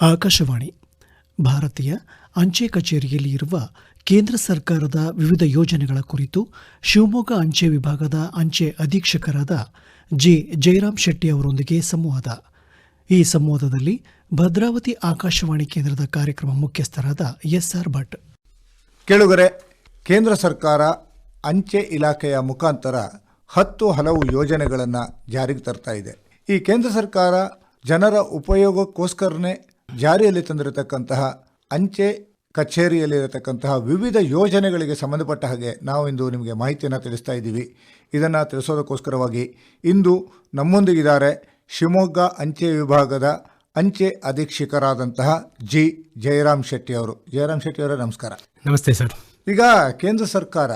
ಆಕಾಶವಾಣಿ, ಭಾರತೀಯ ಅಂಚೆ ಕಚೇರಿಯಲ್ಲಿ ಇರುವ ಕೇಂದ್ರ ಸರ್ಕಾರದ ವಿವಿಧ ಯೋಜನೆಗಳ ಕುರಿತು ಶಿವಮೊಗ್ಗ ಅಂಚೆ ವಿಭಾಗದ ಅಂಚೆ ಅಧೀಕ್ಷಕರಾದ ಜಿ. ಜಯರಾಮ್ ಶೆಟ್ಟಿ ಅವರೊಂದಿಗೆ ಸಂವಾದ. ಈ ಸಂವಾದದಲ್ಲಿ ಭದ್ರಾವತಿ ಆಕಾಶವಾಣಿ ಕೇಂದ್ರದ ಕಾರ್ಯಕ್ರಮ ಮುಖ್ಯಸ್ಥರಾದ ಎಸ್ಆರ್ ಭಟ್. ಕೇಳುಗರೆ, ಕೇಂದ್ರ ಸರ್ಕಾರ ಅಂಚೆ ಇಲಾಖೆಯ ಮುಖಾಂತರ ಹತ್ತು ಹಲವು ಯೋಜನೆಗಳನ್ನು ಜಾರಿಗೆ ತರ್ತಾ ಇದೆ. ಈ ಕೇಂದ್ರ ಸರ್ಕಾರ ಜನರ ಉಪಯೋಗಕ್ಕೋಸ್ಕರನೇ ಜಾರಿಯಲ್ಲಿ ತಂದಿರತಕ್ಕಂತಹ ಅಂಚೆ ಕಚೇರಿಯಲ್ಲಿರತಕ್ಕಂತಹ ವಿವಿಧ ಯೋಜನೆಗಳಿಗೆ ಸಂಬಂಧಪಟ್ಟ ಹಾಗೆ ನಾವು ಇಂದು ನಿಮಗೆ ಮಾಹಿತಿಯನ್ನು ತಿಳಿಸ್ತಾ ಇದ್ದೀವಿ. ಇದನ್ನು ತಿಳಿಸೋದಕ್ಕೋಸ್ಕರವಾಗಿ ಇಂದು ನಮ್ಮೊಂದಿಗಿದ್ದಾರೆ ಶಿವಮೊಗ್ಗ ಅಂಚೆ ವಿಭಾಗದ ಅಂಚೆ ಅಧೀಕ್ಷಕರಾದಂತಹ ಜಿ. ಜಯರಾಮ್ ಶೆಟ್ಟಿ ಅವರು. ಜಯರಾಮ್ ಶೆಟ್ಟಿ ಅವರೇ ನಮಸ್ಕಾರ. ನಮಸ್ತೆ ಸರ್. ಈಗ ಕೇಂದ್ರ ಸರ್ಕಾರ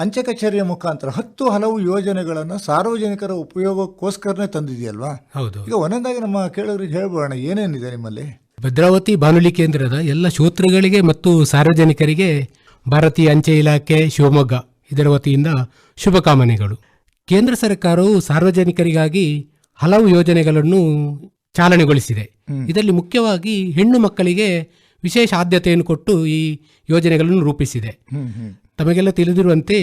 ಅಂಚೆ ಕಚೇರಿಯ ಮುಖಾಂತರ ಹತ್ತು ಹಲವು ಯೋಜನೆಗಳನ್ನು ಸಾರ್ವಜನಿಕರ ಉಪಯೋಗಕ್ಕೋಸ್ಕರನೇ ತಂದಿದೆಯಲ್ವಾ? ಹೌದು. ಈಗ ಒಂದೊಂದಾಗಿ ನಮ್ಮ ಕೇಳೋರಿಗೆ ಹೇಳ್ಬೋಣ ಏನೇನಿದೆ ನಿಮ್ಮಲ್ಲಿ? ಭದ್ರಾವತಿ ಬಾನುಲಿ ಕೇಂದ್ರದ ಎಲ್ಲ ಶ್ರೋತೃಗಳಿಗೆ ಮತ್ತು ಸಾರ್ವಜನಿಕರಿಗೆ ಭಾರತೀಯ ಅಂಚೆ ಇಲಾಖೆ ಶಿವಮೊಗ್ಗ ಇದರ ವತಿಯಿಂದ ಶುಭಕಾಮನೆಗಳು ಕೇಂದ್ರ ಸರ್ಕಾರವು ಸಾರ್ವಜನಿಕರಿಗಾಗಿ ಹಲವು ಯೋಜನೆಗಳನ್ನು ಚಾಲನೆಗೊಳಿಸಿದೆ. ಇದರಲ್ಲಿ ಮುಖ್ಯವಾಗಿ ಹೆಣ್ಣು ಮಕ್ಕಳಿಗೆ ವಿಶೇಷ ಆದ್ಯತೆಯನ್ನು ಕೊಟ್ಟು ಈ ಯೋಜನೆಗಳನ್ನು ರೂಪಿಸಿದೆ. ತಮಗೆಲ್ಲ ತಿಳಿದಿರುವಂತೆ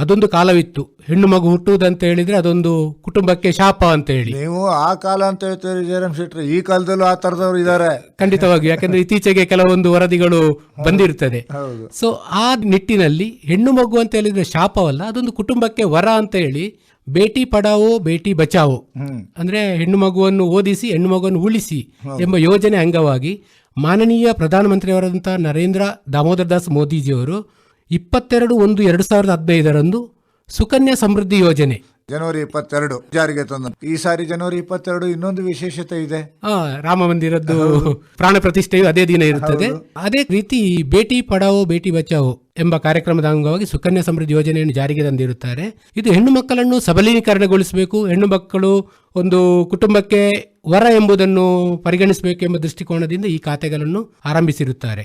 ಅದೊಂದು ಕಾಲವಿತ್ತು. ಹೆಣ್ಣು ಮಗು ಹುಟ್ಟುವುದಂತ ಹೇಳಿದ್ರೆ ಅದೊಂದು ಕುಟುಂಬಕ್ಕೆ ಶಾಪ ಅಂತ ಹೇಳಿ. ನೀವು ಆ ಕಾಲ ಅಂತ ಹೇಳ್ತೀರಿ ಜಯರಾಮ್ ಶೆಟ್ಟಿ ಈ ಕಾಲದಲ್ಲೂ ಆ ತರದವರು ಇದ್ದಾರೆ ಖಂಡಿತವಾಗಿ ಯಾಕಂದ್ರೆ ಇತ್ತೀಚೆಗೆ ಕೆಲವೊಂದು ವರದಿಗಳು ಬಂದಿರ್ತದೆ. ಸೊ ಆ ನಿಟ್ಟಿನಲ್ಲಿ ಹೆಣ್ಣು ಮಗು ಅಂತ ಹೇಳಿದ್ರೆ ಶಾಪವಲ್ಲ ಅದೊಂದು ಕುಟುಂಬಕ್ಕೆ ವರ ಅಂತ ಹೇಳಿ ಬೇಟಿ ಪಡಾವೋ ಬೇಟಿ ಬಚಾವೋ ಅಂದ್ರೆ ಹೆಣ್ಣು ಮಗುವನ್ನು ಓದಿಸಿ ಹೆಣ್ಣು ಮಗುವನ್ನು ಉಳಿಸಿ ಎಂಬ ಯೋಜನೆ ಅಂಗವಾಗಿ ಮಾನನೀಯ ಪ್ರಧಾನಮಂತ್ರಿಯವರಾದಂತಹ ನರೇಂದ್ರ ದಾಮೋದರ್ ದಾಸ್ ಮೋದಿಜಿಯವರು ಇಪ್ಪತ್ತೆರಡು ಒಂದು ಎರಡು ಸಾವಿರದ ಹದಿನೈದರಂದು ಸುಕನ್ಯಾ ಸಮೃದ್ಧಿ ಯೋಜನೆ. ಜನವರಿ ಇಪ್ಪತ್ತೆರಡು ಜಾರಿಗೆ ತಂದ. ಈ ಸಾರಿ ಜನವರಿ ಇಪ್ಪತ್ತೆರಡು ಇನ್ನೊಂದು ವಿಶೇಷತೆ ಇದೆ. ಆ ರಾಮ ಮಂದಿರದ್ದು ಪ್ರಾಣ ಪ್ರತಿಷ್ಠೆಯು ಅದೇ ದಿನ ಇರುತ್ತದೆ. ಅದೇ ರೀತಿ ಬೇಟಿ ಪಡಾವೋ ಬೇಟಿ ಬಚಾವೋ ಎಂಬ ಕಾರ್ಯಕ್ರಮದ ಅಂಗವಾಗಿ ಸುಕನ್ಯಾ ಸಮೃದ್ಧಿ ಯೋಜನೆಯನ್ನು ಜಾರಿಗೆ ತಂದಿರುತ್ತಾರೆ. ಇದು ಹೆಣ್ಣು ಮಕ್ಕಳನ್ನು ಸಬಲೀಕರಣಗೊಳಿಸಬೇಕು. ಹೆಣ್ಣು ಮಕ್ಕಳು ಒಂದು ಕುಟುಂಬಕ್ಕೆ ವರ ಎಂಬುದನ್ನು ಪರಿಗಣಿಸಬೇಕೆಂಬ ದೃಷ್ಟಿಕೋನದಿಂದ ಈ ಖಾತೆಗಳನ್ನು ಆರಂಭಿಸಿರುತ್ತಾರೆ.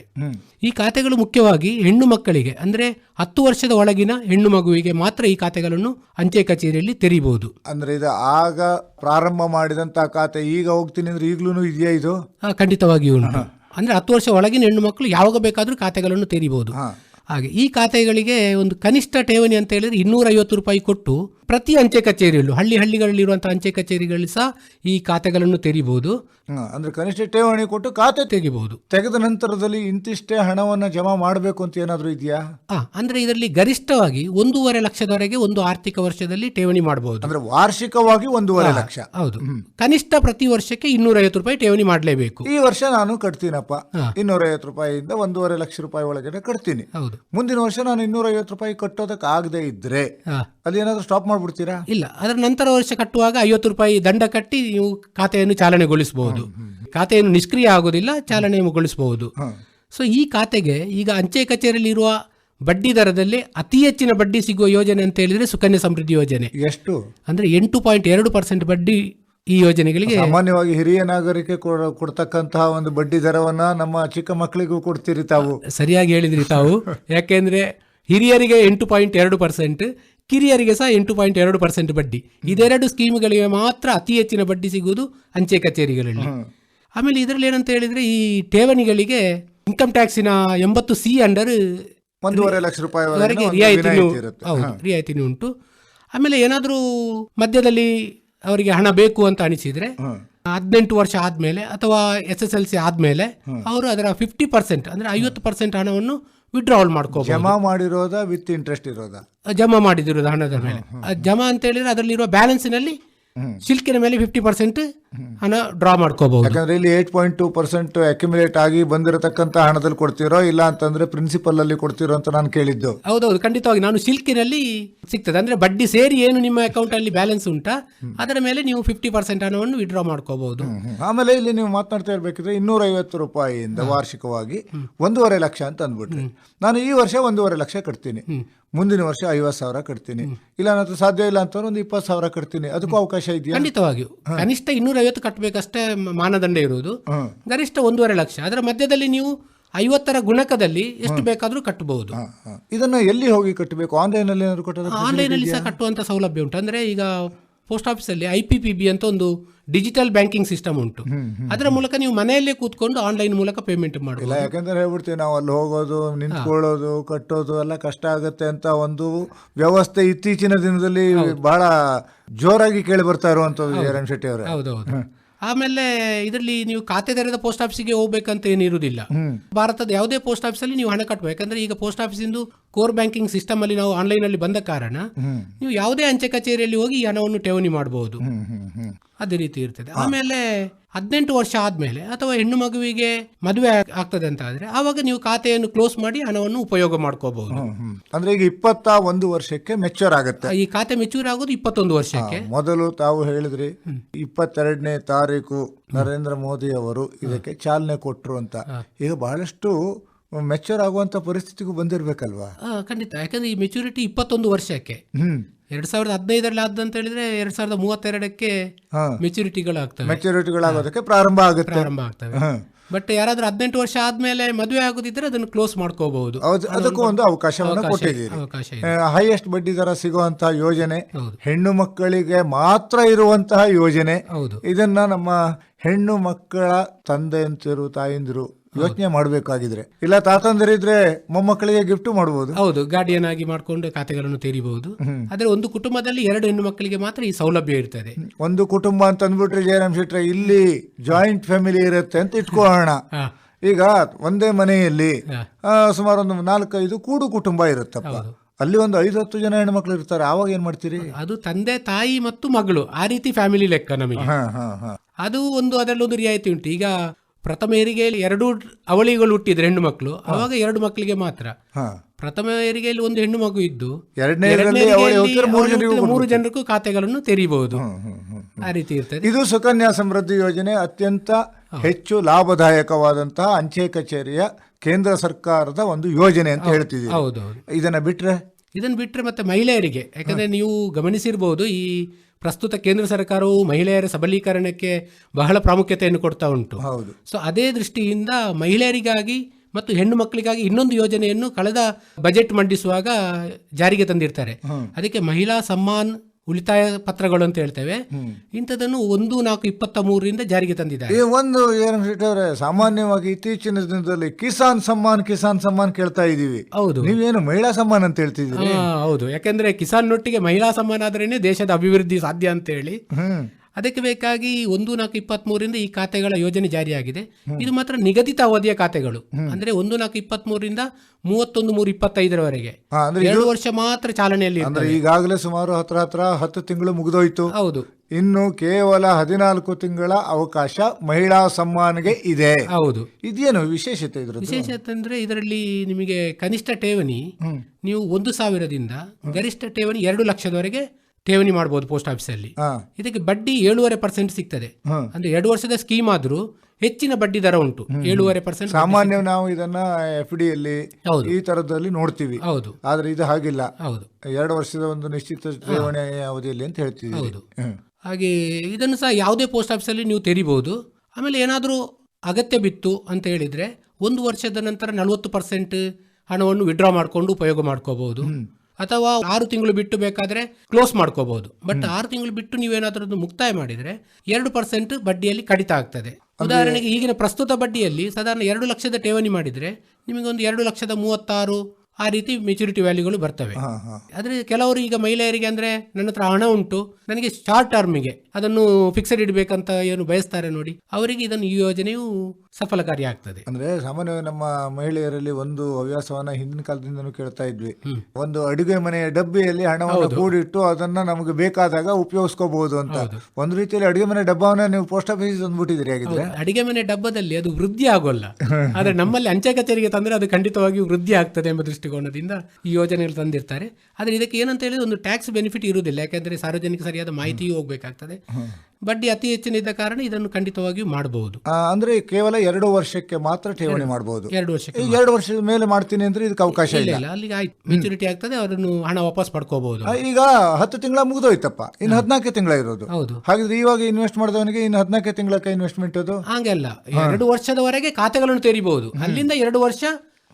ಈ ಖಾತೆಗಳು ಮುಖ್ಯವಾಗಿ ಹೆಣ್ಣು ಮಕ್ಕಳಿಗೆ ಅಂದ್ರೆ ಹತ್ತು ವರ್ಷದ ಒಳಗಿನ ಹೆಣ್ಣು ಮಗುವಿಗೆ ಮಾತ್ರ ಈ ಖಾತೆಗಳನ್ನು ಅಂಚೆ ಕಚೇರಿಯಲ್ಲಿ ತೆರೀಬಹುದು. ಅಂದ್ರೆ ಇದು ಆಗ ಪ್ರಾರಂಭ ಮಾಡಿದಂತಹ ಖಾತೆ ಈಗ ಹೋಗ್ತೀನಿ ಅಂದ್ರೆ ಈಗಲೂ ಇದೆಯಾ ಇದು? ಖಂಡಿತವಾಗಿಯೂ ಉಂಟು. ಅಂದ್ರೆ ಹತ್ತು ವರ್ಷ ಒಳಗಿನ ಹೆಣ್ಣು ಮಕ್ಕಳು ಯಾವಾಗ ಬೇಕಾದರೂ ಖಾತೆಗಳನ್ನು ತೆರೀಬಹುದು. ಹಾಗೆ ಈ ಖಾತೆಗಳಿಗೆ ಒಂದು ಕನಿಷ್ಠ ಠೇವಣಿ ಅಂತ ಹೇಳಿದ್ರೆ ಇನ್ನೂರ ಐವತ್ತು ರೂಪಾಯಿ ಕೊಟ್ಟು ಪ್ರತಿ ಅಂಚೆ ಕಚೇರಿಯಲ್ಲೂ ಹಳ್ಳಿ ಹಳ್ಳಿಗಳಲ್ಲಿರುವಂತಹ ಅಂಚೆ ಕಚೇರಿಗಳಲ್ಲಿ ಸಹ ಈ ಖಾತೆಗಳನ್ನು ತೆರೀಬಹುದು. ಅಂದ್ರೆ ಕನಿಷ್ಠ ಠೇವಣಿ ಕೊಟ್ಟು ಖಾತೆ ತೆಗಿಬಹುದು ತೆಗೆದ ನಂತರದಲ್ಲಿ ಇಂತಿಷ್ಟೇ ಹಣವನ್ನು ಜಮಾ ಮಾಡಬೇಕು ಅಂತ ಏನಾದರೂ ಇದೆಯಾ? ಆ ಅಂದ್ರೆ ಇದರಲ್ಲಿ ಗರಿಷ್ಠವಾಗಿ ಒಂದೂವರೆ ಲಕ್ಷದವರೆಗೆ ಒಂದು ಆರ್ಥಿಕ ವರ್ಷದಲ್ಲಿ ಠೇವಣಿ ಮಾಡಬಹುದು ಅಂದ್ರೆ ವಾರ್ಷಿಕವಾಗಿ ಒಂದೂವರೆ ಲಕ್ಷ. ಹೌದು. ಕನಿಷ್ಠ ಪ್ರತಿ ವರ್ಷಕ್ಕೆ ಇನ್ನೂರ ಐವತ್ತು ರೂಪಾಯಿ ಠೇವಣಿ ಮಾಡಲೇಬೇಕು. ಈ ವರ್ಷ ನಾನು ಕಟ್ತೀನಪ್ಪ. ಇನ್ನೂರೈವತ್ತು ಇನ್ನೂರ ಐವತ್ತು ರೂಪಾಯಿಯಿಂದ ಒಂದೂವರೆ ಲಕ್ಷ ರೂಪಾಯಿ ಒಳಗಡೆ ಕಟ್ತೀನಿ. ಹೌದು. ಮುಂದಿನ ವರ್ಷ ನಾನು ಇನ್ನೂರ ಐವತ್ತು ರೂಪಾಯಿ ಕಟ್ಟೋದಕ್ಕೆ ಆಗದೆ ಇದ್ರೆ ಅದೇನಾದ್ರೂ ಅಲ್ಲಿ ಏನಾದ್ರು ಸ್ಟಾಪ್ ಮಾಡ್ಬಿಡ್ತೀರಾ? ಇಲ್ಲ ಅದರ ನಂತರ ವರ್ಷ ಕಟ್ಟುವಾಗ ಐವತ್ತು ರೂಪಾಯಿ ದಂಡ ಕಟ್ಟಿ ನೀವು ಖಾತೆಯನ್ನು ಚಾಲನೆಗೊಳಿಸಬಹುದು ಖಾತೆಯನ್ನು ನಿಷ್ಕ್ರಿಯ ಆಗೋದಿಲ್ಲ ಚಾಲನೆಗೊಳಿಸಬಹುದು. ಸೊ ಈ ಖಾತೆಗೆ ಈಗ ಅಂಚೆ ಕಚೇರಿಯಲ್ಲಿ ಇರುವ ಬಡ್ಡಿ ದರದಲ್ಲಿ ಅತಿ ಹೆಚ್ಚಿನ ಬಡ್ಡಿ ಸಿಗುವ ಯೋಜನೆ ಅಂತ ಹೇಳಿದ್ರೆ ಸುಕನ್ಯಾ ಸಮೃದ್ಧಿ ಯೋಜನೆ. ಎಷ್ಟು? ಅಂದ್ರೆ ಎಂಟು ಪಾಯಿಂಟ್ ಎರಡು ಪರ್ಸೆಂಟ್ ಬಡ್ಡಿ ಈ ಯೋಜನೆಗಳಿಗೆ ಸಾಮಾನ್ಯವಾಗಿ ಹಿರಿಯ ನಾಗರಿಕೆ ಕೊಡ- ಕೊಡ್ತಕ್ಕಂತಹ ಒಂದು ಬಡ್ಡಿ ದರವನ್ನ ನಮ್ಮ ಚಿಕ್ಕ ಮಕ್ಕಳಿಗೂ ಕೊಡ್ತೀರಿ ತಾವು. ಸರಿಯಾಗಿ ಹೇಳಿದ್ರಿ ತಾವು. ಯಾಕೆಂದ್ರೆ ಹಿರಿಯರಿಗೆ ಎಂಟು ಪಾಯಿಂಟ್ ಎರಡು ಪರ್ಸೆಂಟ್ ಕಿರಿಯರಿಗೆ ಸಹ ಎಂಟು ಪಾಯಿಂಟ್ ಎರಡು ಪರ್ಸೆಂಟ್ ಬಡ್ಡಿ. ಇದೆರಡು ಸ್ಕೀಮ್ಗಳಿಗೆ ಮಾತ್ರ ಅತಿ ಹೆಚ್ಚಿನ ಬಡ್ಡಿ ಸಿಗುವುದು ಅಂಚೆ ಕಚೇರಿಗಳಲ್ಲಿ. ಆಮೇಲೆ ಇದರಲ್ಲಿ ಏನಂತ ಹೇಳಿದ್ರೆ ಈ ಠೇವಣಿಗಳಿಗೆ ಇನ್ಕಮ್ ಟ್ಯಾಕ್ಸಿನ ಎಂಬತ್ತು ಸಿ ಅಂಡರ್ ಒಂದೂವರೆ ಲಕ್ಷ ರೂಪಾಯಿ ವರೆಗೆ ರಿಯಾಯಿತಿನೂ ಹೌದು ರಿಯಾಯಿತಿನೂ ಉಂಟು. ಆಮೇಲೆ ಏನಾದರೂ ಮಧ್ಯದಲ್ಲಿ ಅವರಿಗೆ ಹಣ ಬೇಕು ಅಂತ ಅನಿಸಿದ್ರೆ ಹದಿನೆಂಟು ವರ್ಷ ಆದ್ಮೇಲೆ ಅಥವಾ ಎಸ್ ಎಸ್ ಎಲ್ ಸಿ ಆದ್ಮೇಲೆ ಅವರು ಅದರ ಫಿಫ್ಟಿ ಪರ್ಸೆಂಟ್ ಅಂದ್ರೆ ಐವತ್ತು ಪರ್ಸೆಂಟ್ ಹಣವನ್ನು ವಿಡ್ರಾವಲ್ ಮಾಡ್ಕೋಬಹುದು. ಜಮಾ ಮಾಡಿರೋದ ವಿತ್ ಇಂಟ್ರೆಸ್ಟ್ ಇರೋದ. ಜಮಾ ಮಾಡಿದಿರೋದ ಹಣದ ಮೇಲೆ. ಜಮಾ ಅಂತ ಹೇಳಿದ್ರೆ ಅದರಲ್ಲಿರುವ ಬ್ಯಾಲೆನ್ಸಿನಲ್ಲಿ ಸಿಲ್ಕಿನ ಮೇಲೆ ಫಿಫ್ಟಿ ಪರ್ಸೆಂಟ್ ಹಣ ಡ್ರಾ ಮಾಡ್ಕೋಬಹುದು. ಯಾಕಂದ್ರೆ ಇಲ್ಲಿ eight point two percent accumulate ಆಗಿ ಬಂದಿರತಕ್ಕಂತ ಹಣದಲ್ಲಿ ಕೊಡ್ತೀರೋ ಇಲ್ಲ ಅಂತಂದ್ರೆ ಪ್ರಿನ್ಸಿಪಲ್ ಅಲ್ಲಿ ಕೊಡ್ತಿರೋ ಅಂತ ನಾನು ಕೇಳಿದ್ದು. ಹೌದೌದು ಖಂಡಿತವಾಗಿ. ನಾನು ಸಿಲ್ಕಿನಲ್ಲಿ ಸಿಗ್ತದೆ. ಅಂದ್ರೆ ಬಡ್ಡಿ ಸೇರಿ ಏನು ನಿಮ್ಮ ಅಕೌಂಟ್ ಅಲ್ಲಿ ಬ್ಯಾಲೆನ್ಸ್ ಉಂಟಾ ಅದರ ಮೇಲೆ ನೀವು ಫಿಫ್ಟಿ ಪರ್ಸೆಂಟ್ ಹಣವನ್ನು ವಿಡ್ರಾ ಮಾಡ್ಕೋಬಹುದು. ಆಮೇಲೆ ಇಲ್ಲಿ ನೀವು ಮಾತನಾಡ್ತಾ ಇರ್ಬೇಕಿದ್ರೆ ಇನ್ನೂರ ಐವತ್ತು ರೂಪಾಯಿಯಿಂದ ವಾರ್ಷಿಕವಾಗಿ ಒಂದೂವರೆ ಲಕ್ಷ ಅಂತ ಅಂದ್ಬಿಟ್ರಿ. ನಾನು ಈ ವರ್ಷ ಒಂದೂವರೆ ಲಕ್ಷ ಕಟ್ತೀನಿ. ಮುಂದಿನ ವರ್ಷ ಐವತ್ತು ಸಾವಿರ ಕಟ್ತೀನಿ. ಇಲ್ಲ ಸಾಧ್ಯ ಇಲ್ಲ ಅಂತಂದ್ರೆ ಒಂದು ಇಪ್ಪತ್ತು ಸಾವಿರ ಕಟ್ತೀನಿ. ಅದಕ್ಕೂ ಅವಕಾಶ ಇದೆಯಾ? ಖಂಡಿತವಾಗಿಯೂ ಕನಿಷ್ಠ ಇನ್ನೂರ ಐವತ್ತು ಕಟ್ಟಬೇಕಷ್ಟೇ ಮಾನದಂಡ ಇರುವುದು. ಗರಿಷ್ಠ ಒಂದೂವರೆ ಲಕ್ಷ. ಅದರ ಮಧ್ಯದಲ್ಲಿ ನೀವು ಐವತ್ತರ ಗುಣಕದಲ್ಲಿ ಎಷ್ಟು ಬೇಕಾದರೂ ಕಟ್ಟಬಹುದು. ಇದನ್ನ ಎಲ್ಲಿ ಹೋಗಿ ಕಟ್ಟಬೇಕು? ಆನ್ಲೈನ್ ಆನ್ಲೈನಲ್ಲಿ ಸಹ ಕಟ್ಟುವಂತ ಸೌಲಭ್ಯ ಉಂಟು. ಅಂದ್ರೆ ಈಗ ಪೋಸ್ಟ್ ಆಫೀಸಲ್ಲಿ ಐ ಪಿ ಪಿ ಬಿ ಅಂತ ಒಂದು ಡಿಜಿಟಲ್ ಬ್ಯಾಂಕಿಂಗ್ ಸಿಸ್ಟಮ್ ಉಂಟು. ಅದರ ಮೂಲಕ ನೀವು ಮನೆಯಲ್ಲೇ ಕೂತ್ಕೊಂಡು ಆನ್ಲೈನ್ ಮೂಲಕ ಪೇಮೆಂಟ್ ಮಾಡಬಹುದು ಯಾಕಂದ್ರೆ ಹೇಳ್ಬಿಡ್ತೀವಿ ನಾವು ಅಲ್ಲಿ ಹೋಗೋದು ನಿಂತ್ಕೊಳ್ಳೋದು ಕಟ್ಟೋದು ಎಲ್ಲ ಕಷ್ಟ ಆಗುತ್ತೆ ಅಂತ ಒಂದು ವ್ಯವಸ್ಥೆ ಇತ್ತೀಚಿನ ದಿನದಲ್ಲಿ ಬಹಳ ಜೋರಾಗಿ ಕೇಳಿ ಬರ್ತಾ ಇರುವಂತದ್ದು ಜಯರಾಮ್ ಶೆಟ್ಟಿ ಅವರೇ. ಹೌದೌದು. ಆಮೇಲೆ ಇದರಲ್ಲಿ ನೀವು ಖಾತೆ ತೆರೆದ ಪೋಸ್ಟ್ ಆಫೀಸಿಗೆ ಹೋಗ್ಬೇಕಂತ ಏನಿರುವುದಿಲ್ಲ. ಭಾರತದ ಯಾವುದೇ ಪೋಸ್ಟ್ ಆಫೀಸಲ್ಲಿ ನೀವು ಹಣ ಕಟ್ಟಬೇಕು ಯಾಕಂದ್ರೆ ಈಗ ಪೋಸ್ಟ್ ಆಫೀಸಿಂದು ಕೋರ್ ಬ್ಯಾಂಕಿಂಗ್ ಸಿಸ್ಟಮ್ ಅಲ್ಲಿ ನಾವು ಆನ್ಲೈನ್ ಅಲ್ಲಿ ಬಂದ ಕಾರಣ ನೀವು ಯಾವುದೇ ಅಂಚೆ ಕಚೇರಿಯಲ್ಲಿ ಹೋಗಿ ಈ ಹಣವನ್ನು ಠೇವಣಿ ಮಾಡಬಹುದು. ಅದೇ ರೀತಿ ಇರ್ತದೆ. ಆಮೇಲೆ ಹದಿನೆಂಟು ವರ್ಷ ಆದ್ಮೇಲೆ ಅಥವಾ ಹೆಣ್ಣು ಮಗುವಿಗೆ ಮದುವೆ ಆಗ್ತದೆ ಅಂತ ಆದ್ರೆ ಆವಾಗ ನೀವು ಖಾತೆಯನ್ನು ಕ್ಲೋಸ್ ಮಾಡಿ ಹಣವನ್ನು ಉಪಯೋಗ ಮಾಡ್ಕೋಬಹುದು. ಅಂದ್ರೆ ಈಗ ಇಪ್ಪತ್ತ ಒಂದು ವರ್ಷಕ್ಕೆ ಮೆಚೂರ್ ಆಗುತ್ತೆ. ಈ ಖಾತೆ ಮೆಚೂರ್ ಆಗೋದು ಇಪ್ಪತ್ತೊಂದು ವರ್ಷಕ್ಕೆ. ಮೊದಲು ತಾವು ಹೇಳಿದ್ರಿ ಇಪ್ಪತ್ತೆರಡನೇ ತಾರೀಕು ನರೇಂದ್ರ ಮೋದಿ ಅವರು ಇದಕ್ಕೆ ಚಾಲನೆ ಕೊಟ್ಟರು ಅಂತ. ಈಗ ಬಹಳಷ್ಟು ಮೆಚ್ಚೂರ್ ಆಗುವಂತ ಪರಿಸ್ಥಿತಿಗೂ ಬಂದಿರ್ಬೇಕಲ್ವಾ? ಖಂಡಿತ. ಯಾಕಂದ್ರೆ ಈ ಮೆಚುರಿಟಿ ಇಪ್ಪತ್ತೊಂದು ವರ್ಷಕ್ಕೆ. ಹ್ಮ್. ಎರಡ್ ಸಾವಿರದ ಹದಿನೈದರಲ್ಲಿ ಆದಂತ ಹೇಳಿದ್ರೆ ಎರಡ್ ಸಾವಿರದ ಮೂವತ್ತೆರಡಕ್ಕೆ ಹಾ. ಮೆಚುರಿಟಿಗಳು ಆಗ್ತವೆ ಮೆಚುರಿಟಿಗಳಾಗೋದಕ್ಕೆ ಪ್ರಾರಂಭ ಆಗುತ್ತೆ. ಪ್ರಾರಂಭ ಆಗ್ತವೆ. ಬಟ್ ಯಾರಾದ್ರೂ ಹದಿನೆಂಟು ವರ್ಷ ಆದ್ಮೇಲೆ ಮದುವೆ ಆಗೋದಿದ್ರೆ ಅದನ್ನು ಕ್ಲೋಸ್ ಮಾಡ್ಕೋಬಹುದು. ಹೌದು ಅದಕ್ಕೂ ಒಂದು ಅವಕಾಶವನ್ನು ಕೊಟ್ಟಿದ್ದೀರಿ. ಹೈಯೆಸ್ಟ್ ಬಡ್ಡಿ ದರ ಸಿಗುವಂತಹ ಯೋಜನೆ. ಹೆಣ್ಣು ಮಕ್ಕಳಿಗೆ ಮಾತ್ರ ಇರುವಂತಹ ಯೋಜನೆ. ಹೌದು. ಇದನ್ನ ನಮ್ಮ ಹೆಣ್ಣು ಮಕ್ಕಳ ತಂದೆಯಂತಿರು ತಾಯಂದಿರು ಯೋಚನೆ ಮಾಡಬೇಕಾಗಿದ್ರೆ. ಇಲ್ಲ ತಾತಂದಿರಿದ್ರೆ ಮೊಮ್ಮಕ್ಕಳಿಗೆ ಗಿಫ್ಟ್ ಮಾಡಬಹುದು ಹೌದು ಗಾರ್ಡಿಯನ್ ಆಗಿ ಮಾಡಿಕೊಂಡು ಖಾತೆಗಳನ್ನು ತೆರೀಬಹುದು. ಆದ್ರೆ ಒಂದು ಕುಟುಂಬದಲ್ಲಿ ಎರಡು ಹೆಣ್ಣು ಮಕ್ಕಳಿಗೆ ಮಾತ್ರ ಈ ಸೌಲಭ್ಯ ಇರ್ತದೆ. ಒಂದು ಕುಟುಂಬ ಅಂತ ಅಂದ್ಬಿಟ್ರೆ ಜಯರಾಮ್ ಶೆಟ್ರೆ ಇಲ್ಲಿ ಜಾಯಿಂಟ್ ಫ್ಯಾಮಿಲಿ ಇರುತ್ತೆ ಅಂತ ಇಟ್ಕೋಣ ಈಗ ಒಂದೇ ಮನೆಯಲ್ಲಿ ಸುಮಾರು ಒಂದು ನಾಲ್ಕೈದು ಕೂಡು ಕುಟುಂಬ ಇರುತ್ತಪ್ಪ. ಅಲ್ಲಿ ಒಂದು ಐದು ಹತ್ತು ಜನ ಹೆಣ್ಮಕ್ಳು ಇರ್ತಾರೆ. ಅವಾಗ ಏನ್ ಮಾಡ್ತೀರಿ? ಅದು ತಂದೆ ತಾಯಿ ಮತ್ತು ಮಗಳು ಆ ರೀತಿ ಫ್ಯಾಮಿಲಿ ಲೆಕ್ಕ ನಮಗೆ. ಹಾ ಹಾ ಹಾ. ಅದು ಒಂದು ಅದರಲ್ಲೊಂದು ರಿಯಾಯಿತಿ ಉಂಟು. ಈಗ ಪ್ರಥಮ ಹೆರಿಗೆಯಲ್ಲಿ ಎರಡು ಅವಳಿಗಳು ಹುಟ್ಟಿದ್ರೆ ಹೆಣ್ಣು ಮಕ್ಕಳು. ಅವಾಗ ಎರಡು ಮಕ್ಕಳಿಗೆ ಮಾತ್ರ. ಹಾ. ಪ್ರಥಮ ಹೆರಿಗೆಯಲ್ಲಿ ಒಂದು ಹೆಣ್ಣು ಮಗು ಇದ್ದು ಮೂರು ಜನರಿಗೂ ಮೂರು ಜನರಿಗೂ ಖಾತೆಗಳನ್ನು ತೆರೀಬಹುದು. ಆ ರೀತಿ ಇರ್ತದೆ. ಇದು ಸುಕನ್ಯಾ ಸಮೃದ್ಧಿ ಯೋಜನೆ ಅತ್ಯಂತ ಹೆಚ್ಚು ಲಾಭದಾಯಕವಾದಂತಹ ಅಂಚೆ ಕಚೇರಿಯ ಕೇಂದ್ರ ಸರ್ಕಾರದ ಒಂದು ಯೋಜನೆ ಅಂತ ಹೇಳ್ತಿದ್ದೀವಿ ಹೌದೌದು ಇದನ್ನ ಬಿಟ್ರೆ? ಇದನ್ನು ಬಿಟ್ಟರೆ ಮತ್ತೆ ಮಹಿಳೆಯರಿಗೆ ಯಾಕಂದ್ರೆ ನೀವು ಗಮನಿಸಿರ್ಬೋದು ಈ ಪ್ರಸ್ತುತ ಕೇಂದ್ರ ಸರ್ಕಾರವು ಮಹಿಳೆಯರ ಸಬಲೀಕರಣಕ್ಕೆ ಬಹಳ ಪ್ರಾಮುಖ್ಯತೆಯನ್ನು ಕೊಡ್ತಾ ಉಂಟು. ಹೌದು. ಸೊ ಅದೇ ದೃಷ್ಟಿಯಿಂದ ಮಹಿಳೆಯರಿಗಾಗಿ ಮತ್ತು ಹೆಣ್ಣು ಮಕ್ಕಳಿಗಾಗಿ ಇನ್ನೊಂದು ಯೋಜನೆಯನ್ನು ಕಳೆದ ಬಜೆಟ್ ಮಂಡಿಸುವಾಗ ಜಾರಿಗೆ ತಂದಿರ್ತಾರೆ. ಅದಕ್ಕೆ ಮಹಿಳಾ ಸಮ್ಮಾನ್ ಉಳಿತಾಯ ಪತ್ರಗಳು ಅಂತ ಹೇಳ್ತೇವೆ. ಇಂಥದನ್ನು ಒಂದು ನಾಲ್ಕು ಇಪ್ಪತ್ತ ಮೂರರಿಂದ ಜಾರಿಗೆ ತಂದಿದ್ದಾರೆ. ಈ ಒಂದು ಏನು ಅವರೇ ಸಾಮಾನ್ಯವಾಗಿ ಇತ್ತೀಚಿನ ದಿನದಲ್ಲಿ ಕಿಸಾನ್ ಸಮ್ಮಾನ್ ಕಿಸಾನ್ ಸಮ್ಮಾನ್ ಕೇಳ್ತಾ ಇದೀವಿ ಹೌದು. ನೀವೇನು ಮಹಿಳಾ ಸಮ್ಮಾನ್ ಅಂತ ಹೇಳ್ತಿದ್ದೀವಿ ಹೌದು. ಯಾಕೆಂದ್ರೆ ಕಿಸಾನ್ ನೊಟ್ಟಿಗೆ ಮಹಿಳಾ ಸಮ್ಮಾನ ಆದ್ರೇನೆ ದೇಶದ ಅಭಿವೃದ್ಧಿ ಸಾಧ್ಯ ಅಂತ ಹೇಳಿ ಹ್ಮ್. ಅದಕ್ಕೆ ಬೇಕಾಗಿ ಒಂದು ನಾಲ್ಕು ಇಪ್ಪತ್ತ್ ಮೂರರಿಂದ ಈ ಖಾತೆಗಳ ಯೋಜನೆ ಜಾರಿಯಾಗಿದೆ. ಇದು ಮಾತ್ರ ನಿಗದಿತ ಅವಧಿಯ ಖಾತೆಗಳು. ಅಂದ್ರೆ ಒಂದು ನಾಲ್ಕು ಇಪ್ಪತ್ತ್ ಮೂರರಿಂದ ಮೂವತ್ತೊಂದು ಮೂರು ಇಪ್ಪತ್ತೈದರವರೆಗೆ. ಎರಡು ವರ್ಷ ಮಾತ್ರ ಚಾಲನೆಯಲ್ಲಿ ಅಂದ್ರೆ ಈಗಾಗಲೇ ಸುಮಾರು ಹತ್ರ ಹತ್ರ ಹತ್ತು ತಿಂಗಳು ಮುಗಿದೋಯ್ತು. ಹೌದು. ಇನ್ನು ಕೇವಲ ಹದಿನಾಲ್ಕು ತಿಂಗಳ ಅವಕಾಶ ಮಹಿಳಾ ಸಮ್ಮಾನಗೆ ಇದೆ. ಹೌದು. ಇದೇನು ವಿಶೇಷತೆ ವಿಶೇಷತೆ ಅಂದ್ರೆ ಇದರಲ್ಲಿ ನಿಮಗೆ ಕನಿಷ್ಠ ಠೇವಣಿ ನೀವು ಒಂದು ಸಾವಿರದಿಂದ ಗರಿಷ್ಠ ಠೇವಣಿ ಎರಡು ಲಕ್ಷದವರೆಗೆ ಠೇವಣಿ ಮಾಡಬಹುದು ಪೋಸ್ಟ್ ಆಫೀಸಲ್ಲಿ ಇದಕ್ಕೆ ಬಡ್ಡಿ ಏಳುವರೆ ಪರ್ಸೆಂಟ್ ಸಿಗ್ತದೆ. ಅಂದ್ರೆ ಎರಡು ವರ್ಷದ ಸ್ಕೀಮ್ ಆದ್ರೂ ಹೆಚ್ಚಿನ ಬಡ್ಡಿ ದರ ಉಂಟು. ಏಳುವರೆ ಪರ್ಸೆಂಟ್ ಸಾಮಾನ್ಯ ನಾವು ಇದನ್ನ ಎಫ್ ಡಿ ಅಲ್ಲಿ ಈ ತರದಲ್ಲಿ ನೋಡ್ತೀವಿ. ಹೌದು. ಆದ್ರೆ ಇದು ಹಾಗಿಲ್ಲ. ಹೌದು. ಎರಡು ವರ್ಷದ ಒಂದು ನಿಶ್ಚಿತ ಠೇವಣಿ ಅವಧಿಯಲ್ಲಿ ಅಂತ ಹೇಳ್ತೀವಿ. ಹೌದು. ಹಾಗೆ ಇದನ್ನು ಸಹ ಯಾವುದೇ ಪೋಸ್ಟ್ ಆಫೀಸಲ್ಲಿ ನೀವು ತೆರಿಬಹುದು ಆಮೇಲೆ ಏನಾದರೂ ಅಗತ್ಯ ಬಿತ್ತು ಅಂತ ಹೇಳಿದ್ರೆ ಒಂದು ವರ್ಷದ ನಂತರ ನಲವತ್ತು ಪರ್ಸೆಂಟ್ ಹಣವನ್ನು ವಿಡ್ರಾ ಮಾಡಿಕೊಂಡು ಉಪಯೋಗ ಮಾಡ್ಕೋಬಹುದು ಅಥವಾ ಆರು ತಿಂಗಳು ಬಿಟ್ಟು ಬೇಕಾದ್ರೆ ಕ್ಲೋಸ್ ಮಾಡ್ಕೋಬಹುದು. ಬಟ್ ಆರು ತಿಂಗಳು ಬಿಟ್ಟು ನೀವೇನಾದ್ರೂ ಮುಕ್ತಾಯ ಮಾಡಿದ್ರೆ ಎರಡು ಪರ್ಸೆಂಟ್ ಬಡ್ಡಿಯಲ್ಲಿ ಕಡಿತ ಆಗ್ತದೆ. ಉದಾಹರಣೆಗೆ ಈಗಿನ ಪ್ರಸ್ತುತ ಬಡ್ಡಿಯಲ್ಲಿ ಸಾಧಾರಣ ಎರಡು ಲಕ್ಷದ ಠೇವಣಿ ಮಾಡಿದ್ರೆ ನಿಮಗೆ ಒಂದು ಎರಡು ಲಕ್ಷದ ಮೂವತ್ತಾರು ಆ ರೀತಿ ಮೆಚುರಿಟಿ ವ್ಯಾಲ್ಯೂಗಳು ಬರ್ತವೆ. ಆದರೆ ಕೆಲವರು ಈಗ ಮಹಿಳೆಯರಿಗೆ ಅಂದ್ರೆ ನನ್ನ ಹತ್ರ ಹಣ ಉಂಟು ನನಗೆ ಶಾರ್ಟ್ ಟರ್ಮಿಗೆ ಅದನ್ನು ಫಿಕ್ಸೆಡ್ ಇಡಬೇಕಂತ ಏನು ಬಯಸ್ತಾರೆ ನೋಡಿ ಅವರಿಗೆ ಇದನ್ನು ಈ ಯೋಜನೆಯು ಸಫಲಕಾರಿ ಆಗ್ತದೆ. ಅಂದ್ರೆ ಸಾಮಾನ್ಯವಾಗಿ ನಮ್ಮ ಮಹಿಳೆಯರಲ್ಲಿ ಒಂದು ಹವ್ಯಾಸವನ್ನ ಹಿಂದಿನ ಕಾಲದಿಂದನೂ ಕೇಳ್ತಾ ಇದ್ವಿ. ಒಂದು ಅಡುಗೆ ಮನೆಯ ಡಬ್ಬಿಯಲ್ಲಿ ಹಣವನ್ನು ಕೂಡಿಟ್ಟು ಅದನ್ನ ನಮಗೆ ಬೇಕಾದಾಗ ಉಪಯೋಗಿಸ್ಕೋಬಹುದು ಅಂತ. ಒಂದು ರೀತಿಯಲ್ಲಿ ಅಡುಗೆ ಮನೆ ಡಬ್ಬವನ್ನ ನೀವು ಪೋಸ್ಟ್ ಆಫೀಸ್ ತಂದ್ಬಿಟ್ಟಿದ್ರಿ ಹಾಗಿದ್ರೆ? ಅಡುಗೆ ಮನೆ ಡಬ್ಬದಲ್ಲಿ ಅದು ವೃದ್ಧಿ ಆಗೋಲ್ಲ ಆದ್ರೆ ನಮ್ಮಲ್ಲಿ ಅಂಚೆ ಕಚೇರಿಗೆ ತಂದ್ರೆ ಅದು ಖಂಡಿತವಾಗಿ ವೃದ್ಧಿ ಆಗ್ತದೆ ಎಂಬ ದೃಷ್ಟಿಕೋನದಿಂದ ಈ ಯೋಜನೆಗಳು ತಂದಿರ್ತಾರೆ. ಆದ್ರೆ ಇದಕ್ಕೆ ಏನಂತ ಹೇಳಿದ್ರೆ ಒಂದು ಟ್ಯಾಕ್ಸ್ ಬೆನಿಫಿಟ್ ಇರುವುದಿಲ್ಲ. ಯಾಕಂದ್ರೆ ಸಾರ್ವಜನಿಕ ಸರಿಯಾದ ಮಾಹಿತಿಯೂ ಹೋಗಬೇಕಾಗ್ತದೆ. ಬಡ್ಡಿ ಅತಿ ಹೆಚ್ಚಿನ ಇದ್ದ ಕಾರಣ ಇದನ್ನು ಖಂಡಿತವಾಗಿಯೂ ಮಾಡಬಹುದು. ಅಂದ್ರೆ ಕೇವಲ ಎರಡು ವರ್ಷಕ್ಕೆ ಮಾತ್ರ ಠೇವಣಿ ಮಾಡಬಹುದು. ಎರಡು ವರ್ಷಕ್ಕೆ ಎರಡು ವರ್ಷದ ಮೇಲೆ ಮಾಡ್ತೀನಿ ಅಂದ್ರೆ ಇದಕ್ಕೆ ಅವಕಾಶ ಇಲ್ಲ ಅಲ್ಲಿಗೆ ಆಯ್ತು. ಮೆಚುರಿಟಿ ಆಗ್ತದೆ ಅವರನ್ನು ಹಣ ವಾಪಸ್ ಪಡ್ಕೋಬಹುದು. ಈಗ ಹತ್ತು ತಿಂಗಳ ಮುಗಿದೋಯ್ತಪ್ಪ. ಇನ್ನು ಹದಿನಾಲ್ಕು ತಿಂಗಳ ಇರೋದು. ಹೌದು. ಹಾಗಾದ್ರೆ ಇವಾಗ ಇನ್ವೆಸ್ಟ್ ಮಾಡಿದವನಿಗೆ ಇನ್ನು ಹದಿನಾಲ್ಕು ತಿಂಗಳ ಇನ್ವೆಸ್ಟ್ಮೆಂಟ್ ಅದು? ಹಾಗೆಲ್ಲ. ಎರಡು ವರ್ಷದವರೆಗೆ ಖಾತೆಗಳನ್ನು ತೆರಿಬಹುದು. ಅಲ್ಲಿಂದ ಎರಡು ವರ್ಷ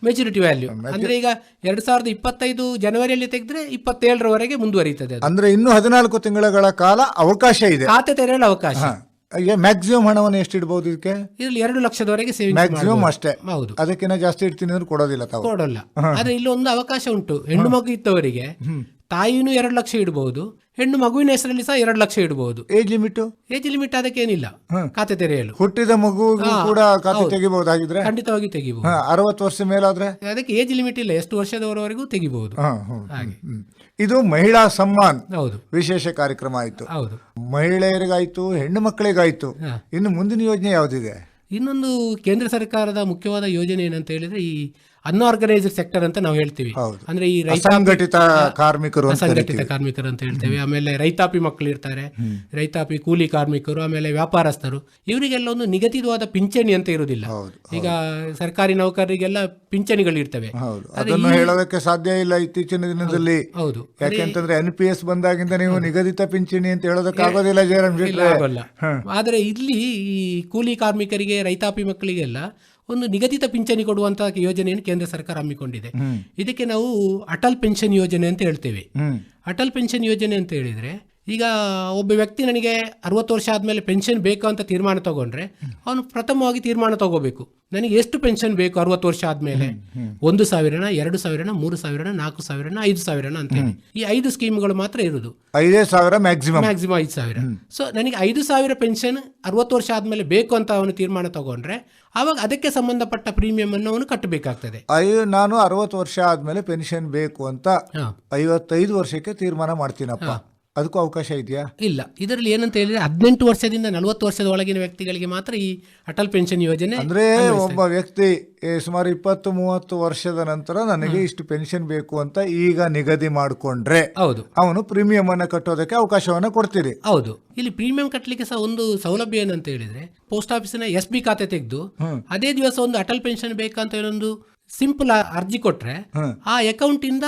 ಮೆಚುರಿಟಿ ವ್ಯಾಲ್ಯೂ ಅಂದ್ರೆ ಈಗ ಎರಡ್ ಸಾವಿರದ ಇಪ್ಪತ್ತೈದು ಜನವರಿಯಲ್ಲಿ ತೆಗೆದ್ರೆ ಇಪ್ಪತ್ತೇಳರವರೆಗೆ ಮುಂದುವರಿಯುತ್ತದೆ ಅದು. ಅಂದ್ರೆ ಇನ್ನು ಹದಿನಾಲ್ಕು ತಿಂಗಳ ಕಾಲ ಅವಕಾಶ ಇದೆ. ಖಾತೆ ತೆರೆಯಲು ಅವಕಾಶ. ಮ್ಯಾಕ್ಸಿಮಮ್ ಹಣವನ್ನು ಎಷ್ಟು ಇಡಬಹುದು ಇದಕ್ಕೆ? ಇಲ್ಲಿ ಎರಡು ಲಕ್ಷದವರೆಗೆ ಸೇವಿಂಗ್ ಮ್ಯಾಕ್ಸಿಮಮ್ ಅಷ್ಟೇ. ಹೌದು. ಅದಕ್ಕಿಂತ ಜಾಸ್ತಿ ಇಡ್ತೀನಿ ಅಂದ್ರೆ ಕೊಡೋದಿಲ್ಲ ಕೊಡೋಲ್ಲ. ಕೊಡಲ್ಲ ಆದ್ರೆ ಇಲ್ಲಿ ಒಂದು ಅವಕಾಶ ಉಂಟು. ಹೆಣ್ಣು ಮಗು ಇದ್ದವರಿಗೆ ತಾಯಿನೂ ಎರಡು ಲಕ್ಷ ಇಡಬಹುದು ಹೆಣ್ಣು ಮಗುವಿನ ಹೆಸರಲ್ಲಿ ಸಹ ಎರಡು ಲಕ್ಷ ಇಡಬಹುದು ಏಜ್ ಲಿಮಿಟ್ ಏಜ್ ಲಿಮಿಟ್ ಅದಕ್ಕೇನಿಲ್ಲ ಖಾತೆ ತೆರೆಯಲು. ಹುಟ್ಟಿದ ಮಗು ಕೂಡ ಖಾತೆ ತೆಗಿಬಹುದಾಗಿದ್ರೆ? ಖಂಡಿತವಾಗಿ ತೆಗಿಬಹುದು. ಅರವತ್ತು ವರ್ಷ ಮೇಲಾದ್ರೆ? ಅದಕ್ಕೆ ಏಜ್ ಲಿಮಿಟ್ ಇಲ್ಲ ಎಷ್ಟು ವರ್ಷದವರವರೆಗೂ ತೆಗಿಬಹುದು. ಹಾ, ಹ್ಮ್, ಹ್ಮ್, ಹ್ಮ್. ಇದು ಮಹಿಳಾ ಸಮ್ಮಾನ್ ಹೌದು. ವಿಶೇಷ ಕಾರ್ಯಕ್ರಮ ಆಯ್ತು. ಹೌದು. ಮಹಿಳೆಯರಿಗಾಯ್ತು ಹೆಣ್ಣು ಮಕ್ಕಳಿಗಾಯ್ತು. ಇನ್ನು ಮುಂದಿನ ಯೋಜನೆ ಯಾವ್ದಿದೆ? ಇನ್ನೊಂದು ಕೇಂದ್ರ ಸರ್ಕಾರದ ಮುಖ್ಯವಾದ ಯೋಜನೆ ಏನಂತ ಹೇಳಿದ್ರೆ ಈ ಅನ್ಆರ್ಗನೈಸ್ಡ್ ಸೆಕ್ಟರ್ ಅಂತ ನಾವು ಹೇಳ್ತೀವಿ. ಅಂದ್ರೆ ಈ ರೈತ ಕಾರ್ಮಿಕರು ಅಸಂಘಟಿತ ಕಾರ್ಮಿಕರು ಅಂತ ಹೇಳ್ತೇವೆ. ಆಮೇಲೆ ರೈತಾಪಿ ಮಕ್ಕಳು ಇರ್ತಾರೆ. ರೈತಾಪಿ ಕೂಲಿ ಕಾರ್ಮಿಕರು ಆಮೇಲೆ ವ್ಯಾಪಾರಸ್ಥರು. ಇವರಿಗೆಲ್ಲ ಒಂದು ನಿಗದಿತವಾದ ಪಿಂಚಣಿ ಅಂತ ಇರುವುದಿಲ್ಲ. ಈಗ ಸರ್ಕಾರಿ ನೌಕರರಿಗೆಲ್ಲ ಪಿಂಚಣಿಗಳು ಇರ್ತವೆ. ಅದನ್ನು ಹೇಳೋದಕ್ಕೆ ಸಾಧ್ಯ ಇಲ್ಲ ಇತ್ತೀಚಿನ ದಿನದಲ್ಲಿ. ಹೌದು ಯಾಕೆಂತಂದ್ರೆ ಎನ್ ಪಿ ಎಸ್ ಬಂದಾಗಿಂದ ನೀವು ನಿಗದಿತ ಪಿಂಚಣಿ ಅಂತ ಹೇಳೋದಕ್ಕಾಗೋದಿಲ್ಲ ಜಯರಾಮ್ ಆಗೋಲ್ಲ. ಆದ್ರೆ ಇಲ್ಲಿ ಈ ಕೂಲಿ ಕಾರ್ಮಿಕರಿಗೆ ರೈತಾಪಿ ಮಕ್ಕಳಿಗೆಲ್ಲ ಒಂದು ನಿಗದಿತ ಪಿಂಚಣಿ ಕೊಡುವಂತಹ ಯೋಜನೆಯನ್ನು ಕೇಂದ್ರ ಸರ್ಕಾರ ಹಮ್ಮಿಕೊಂಡಿದೆ. ಇದಕ್ಕೆ ನಾವು ಅಟಲ್ ಪೆನ್ಷನ್ ಯೋಜನೆ ಅಂತ ಹೇಳ್ತೇವೆ. ಅಟಲ್ ಪೆನ್ಷನ್ ಯೋಜನೆ ಅಂತ ಹೇಳಿದ್ರೆ ಈಗ ಒಬ್ಬ ವ್ಯಕ್ತಿ ನನಗೆ ಅರವತ್ತು ವರ್ಷ ಆದಮೇಲೆ ಪೆನ್ಷನ್ ಬೇಕು ಅಂತ ತೀರ್ಮಾನ ತಗೊಂಡ್ರೆ ಅವನು ಪ್ರಥಮವಾಗಿ ತೀರ್ಮಾನ ತಗೋಬೇಕು. ನನಗೆ ಎಷ್ಟು ಪೆನ್ಷನ್ ಬೇಕು ಅರವತ್ತು ವರ್ಷ ಆದಮೇಲೆ? ಒಂದು ಸಾವಿರನ ಎರಡು ಸಾವಿರನ ಮೂರು ಸಾವಿರನ ನಾಲ್ಕು ಸಾವಿರನ ಐದು ಸಾವಿರನ ಅಂತ ಹೇಳಿ ಈ ಐದು ಸ್ಕೀಮ್ಗಳು ಮಾತ್ರ ಇರೋದು. ಐದೇ ಸಾವಿರ ಮ್ಯಾಕ್ಸಿಮಮ್ ಮ್ಯಾಕ್ಸಿಮಮ್ ಐದು ಸಾವಿರ. ಸೊ ನನಗೆ ಐದು ಸಾವಿರ ಪೆನ್ಷನ್ ಅರವತ್ತು ವರ್ಷ ಆದಮೇಲೆ ಬೇಕು ಅಂತ ಅವನು ತೀರ್ಮಾನ ತಗೊಂಡ್ರೆ ಅವಾಗ ಅದಕ್ಕೆ ಸಂಬಂಧಪಟ್ಟ ಪ್ರೀಮಿಯಂ ಅನ್ನು ಅವನು ಕಟ್ಟಬೇಕಾಗ್ತದೆ. ನಾನು ಅರವತ್ತು ವರ್ಷ ಆದಮೇಲೆ ಪೆನ್ಷನ್ ಬೇಕು ಅಂತ. ಐವತ್ತೈದು ವರ್ಷಕ್ಕೆ ತೀರ್ಮಾನ ಮಾಡ್ತೀನಪ್ಪ. ಅದಕ್ಕೂ ಅವಕಾಶ ಇದೆಯಾ? ಇಲ್ಲ. ಇದರಲ್ಲಿ ಏನಂತ ಹೇಳಿದ್ರೆ ಹದಿನೆಂಟು ವರ್ಷದಿಂದ ನಲವತ್ತು ವರ್ಷದ ಒಳಗಿನ ವ್ಯಕ್ತಿಗಳಿಗೆ ಮಾತ್ರ ಈ ಅಟಲ್ ಪೆನ್ಷನ್ ಯೋಜನೆ ಅಂದ್ರೆ ಒಬ್ಬ ವ್ಯಕ್ತಿ ಸುಮಾರು ಇಪ್ಪತ್ತು ಮೂವತ್ತು ವರ್ಷದ ನಂತರ ನನಗೆ ಇಷ್ಟು ಪೆನ್ಷನ್ ಬೇಕು ಅಂತ ಈಗ ನಿಗದಿ ಮಾಡಿಕೊಂಡ್ರೆ ಹೌದು. ಅವನು ಪ್ರೀಮಿಯಂ ಅನ್ನ ಕಟ್ಟೋದಕ್ಕೆ ಅವಕಾಶವನ್ನ ಕೊಡ್ತೀರಿ. ಹೌದು. ಇಲ್ಲಿ ಪ್ರೀಮಿಯಂ ಕಟ್ಟಲಿಕ್ಕೆ ಸಹ ಒಂದು ಸೌಲಭ್ಯ ಏನಂತ ಹೇಳಿದ್ರೆ ಪೋಸ್ಟ್ ಆಫೀಸಿನ ಎಸ್ ಬಿ ಖಾತೆ ತೆಗೆದು ಅದೇ ದಿವಸ ಒಂದು ಅಟಲ್ ಪೆನ್ಷನ್ ಬೇಕಂತ ಒಂದು ಸಿಂಪಲ್ ಅರ್ಜಿ ಕೊಟ್ರೆ ಆ ಅಕೌಂಟ್ ಇಂದ